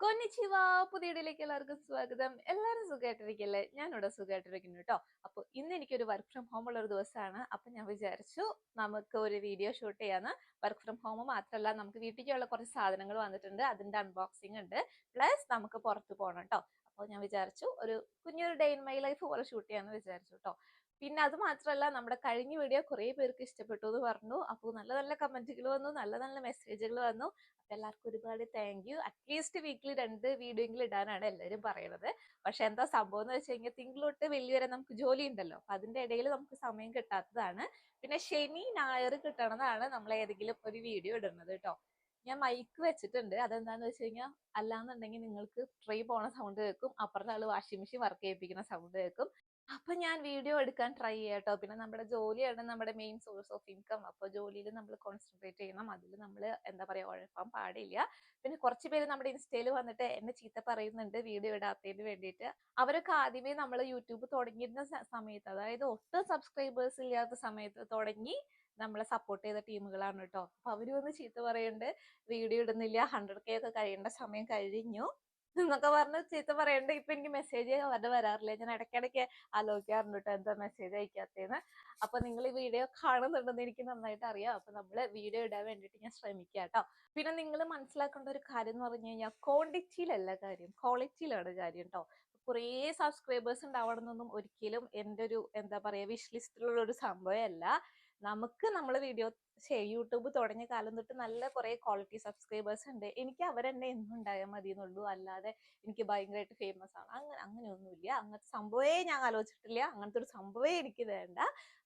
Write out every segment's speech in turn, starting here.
കൊന്നിച്ചിവ. പുതിയ വീഡിയോയിലേക്ക് എല്ലാവർക്കും സ്വാഗതം. എല്ലാവരും സുഖമായിട്ടിരിക്കല്ലേ ഞാനിവിടെ സുഖമായിട്ടിരിക്കുന്നു കേട്ടോ അപ്പോൾ ഇന്ന് എനിക്കൊരു വർക്ക് ഫ്രം ഹോം ഉള്ള ഒരു ദിവസമാണ് അപ്പൊ ഞാൻ വിചാരിച്ചു നമുക്ക് ഒരു വീഡിയോ ഷൂട്ട് ചെയ്യാന്ന്. വർക്ക് ഫ്രം ഹോം മാത്രമല്ല നമുക്ക് വീട്ടിലേക്കുള്ള കുറച്ച് സാധനങ്ങൾ വന്നിട്ടുണ്ട്. അതിന്റെ അൺബോക്സിംഗ് ഉണ്ട്. പ്ലസ് നമുക്ക് പുറത്ത് പോകണം കേട്ടോ അപ്പോൾ ഞാൻ വിചാരിച്ചു ഒരു കുഞ്ഞൊരു ഡേ ഇൻ മൈ ലൈഫ് പോലെ ഷൂട്ട് ചെയ്യാന്ന് വിചാരിച്ചു കേട്ടോ പിന്നെ അത് മാത്രമല്ല നമ്മുടെ കഴിഞ്ഞ വീഡിയോ കുറേ പേർക്ക് ഇഷ്ടപ്പെട്ടു എന്ന് പറഞ്ഞു. അപ്പോൾ നല്ല നല്ല കമന്റുകൾ വന്നു നല്ല നല്ല മെസ്സേജുകൾ വന്നു. അപ്പൊ എല്ലാവർക്കും ഒരുപാട് താങ്ക് യു അറ്റ്ലീസ്റ്റ് വീക്കിൽ രണ്ട് വീഡിയോ എങ്കിലും ഇടാനാണ് എല്ലാവരും പറയുന്നത് പക്ഷെ എന്താ സംഭവം എന്ന് വെച്ച് കഴിഞ്ഞാൽ തിങ്കളൊട്ട് വലിയവരെ വരെ നമുക്ക് ജോലി ഉണ്ടല്ലോ. അപ്പൊ അതിന്റെ ഇടയിൽ നമുക്ക് സമയം കിട്ടാത്തതാണ്. പിന്നെ ശനി ഞായർ കിട്ടണതാണ് നമ്മൾ ഏതെങ്കിലും ഒരു വീഡിയോ ഇടുന്നത് കേട്ടോ. ഞാൻ മൈക്ക് വെച്ചിട്ടുണ്ട്. അതെന്താന്ന് വെച്ച് കഴിഞ്ഞാൽ അല്ലാന്നുണ്ടെങ്കിൽ നിങ്ങൾക്ക് ട്രെയിൻ പോണ സൗണ്ട് കേൾക്കും. അപ്പുറത്തെ ആൾ വാഷിംഗ് മെഷീൻ വർക്ക് ചെയ്യിപ്പിക്കുന്ന സൗണ്ട് കേൾക്കും. അപ്പൊ ഞാൻ വീഡിയോ എടുക്കാൻ ട്രൈ ചെയ്യാട്ടോ. പിന്നെ നമ്മുടെ ജോലിയാണ് നമ്മുടെ മെയിൻ സോഴ്സ് ഓഫ് ഇൻകം അപ്പൊ ജോലിയിൽ നമ്മൾ കോൺസെൻട്രേറ്റ് ചെയ്യണം. അതിൽ നമ്മൾ എന്താ പറയാ ഉഴപ്പാൻ പാടില്ല. പിന്നെ കുറച്ച് പേര് നമ്മുടെ ഇൻസ്റ്റയിൽ വന്നിട്ട് എന്നെ ചീത്ത പറയുന്നുണ്ട് വീഡിയോ ഇടാത്തതിന് വേണ്ടിയിട്ട്. അവരൊക്കെ ആദ്യമേ നമ്മൾ യൂട്യൂബ് തുടങ്ങിയിരുന്ന സമയത്ത് അതായത് ഒട്ടും സബ്സ്ക്രൈബേഴ്സ് ഇല്ലാത്ത സമയത്ത് തുടങ്ങി നമ്മളെ സപ്പോർട്ട് ചെയ്ത ടീമുകളാണ് കേട്ടോ അപ്പൊ അവർ വന്ന് ചീത്ത പറയുന്നുണ്ട് വീഡിയോ ഇടുന്നില്ല ഹൺഡ്രഡ് കെ ഒക്കെ കഴിയേണ്ട സമയം കഴിഞ്ഞു. എന്നൊക്കെ പറഞ്ഞ് ചീത്ത പറയണ്ട. ഇപ്പൊ എനിക്ക് മെസ്സേജ് അവരുടെ വരാറില്ല. ഞാൻ ഇടയ്ക്കിടയ്ക്ക് ആലോചിക്കാറുണ്ട് കേട്ടോ എന്താ മെസ്സേജ് അയക്കാത്തേന്ന് അപ്പൊ നിങ്ങൾ ഈ വീഡിയോ കാണുന്നുണ്ടെന്ന് എനിക്ക് നന്നായിട്ട് അറിയാം. അപ്പൊ നമ്മൾ വീഡിയോ ഇടാൻ വേണ്ടിട്ട് ഞാൻ ശ്രമിക്കാം കേട്ടോ പിന്നെ നിങ്ങൾ മനസ്സിലാക്കേണ്ട ഒരു കാര്യം എന്ന് പറഞ്ഞു കഴിഞ്ഞാൽ ക്വാണ്ടിറ്റിയിലല്ല കാര്യം. ക്വാളിറ്റിയിലാണ് കാര്യം കേട്ടോ കുറേ സബ്സ്ക്രൈബേഴ്സ് ഉണ്ടാവണമെന്നൊന്നും ഒരിക്കലും എന്റെ ഒരു എന്താ പറയാ വിഷ് ലിസ്റ്റിലുള്ള ഒരു സംഭവമല്ല. നമുക്ക് നമ്മളെ വീഡിയോ യൂട്യൂബ് തുടങ്ങിയ കാലം തൊട്ട് നല്ല കുറെ ക്വാളിറ്റി സബ്സ്ക്രൈബേഴ്സ് ഉണ്ട്. എനിക്ക് അവരെന്നെ എന്നും ഉണ്ടായാൽ മതി എന്നുള്ളൂ അല്ലാതെ എനിക്ക് ഭയങ്കരമായിട്ട് ഫേമസ് ആണ്. അങ്ങനെ അങ്ങനെയൊന്നുമില്ല. അങ്ങനത്തെ സംഭവമേ ഞാൻ ആലോചിച്ചിട്ടില്ല. അങ്ങനത്തെ ഒരു സംഭവമേ എനിക്ക് വേണ്ട.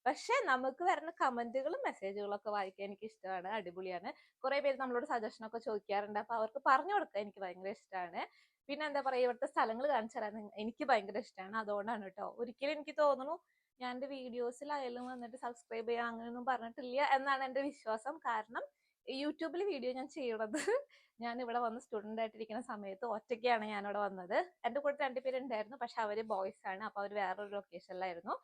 പക്ഷെ നമുക്ക് വരുന്ന കമന്റുകളും മെസ്സേജുകളും ഒക്കെ വായിക്കാൻ എനിക്ക് ഇഷ്ടമാണ്. അടിപൊളിയാണ്. കുറെ പേര് നമ്മളോട് സജഷൻ ഒക്കെ ചോദിക്കാറുണ്ട്. അപ്പൊ അവർക്ക് പറഞ്ഞു കൊടുക്കാൻ എനിക്ക് ഭയങ്കര ഇഷ്ടമാണ്. പിന്നെ എന്താ പറയാ ഇവിടുത്തെ സ്ഥലങ്ങൾ കാണിച്ചു തരാൻ എനിക്ക് ഭയങ്കര ഇഷ്ടമാണ്. അതുകൊണ്ടാണ് കേട്ടോ. ഒരിക്കലും എനിക്ക് തോന്നുന്നു ഞാൻ എന്റെ വീഡിയോസിലായാലും വന്നിട്ട് സബ്സ്ക്രൈബ് ചെയ്യാം അങ്ങനെയൊന്നും പറഞ്ഞിട്ടില്ല എന്നാണ് എന്റെ വിശ്വാസം. കാരണം യൂട്യൂബിൽ വീഡിയോ ഞാൻ ചെയ്യണത് ഞാൻ ഇവിടെ വന്ന് സ്റ്റുഡന്റ് ആയിട്ടിരിക്കുന്ന സമയത്ത് ഒറ്റയ്ക്കാണ് ഞാനിവിടെ വന്നത്. എന്റെ കൂടെ രണ്ടുപേരുണ്ടായിരുന്നു പക്ഷെ അവർ ബോയ്സ് ആണ് അപ്പോൾ അവർ വേറൊരു ലൊക്കേഷനിലായിരുന്നു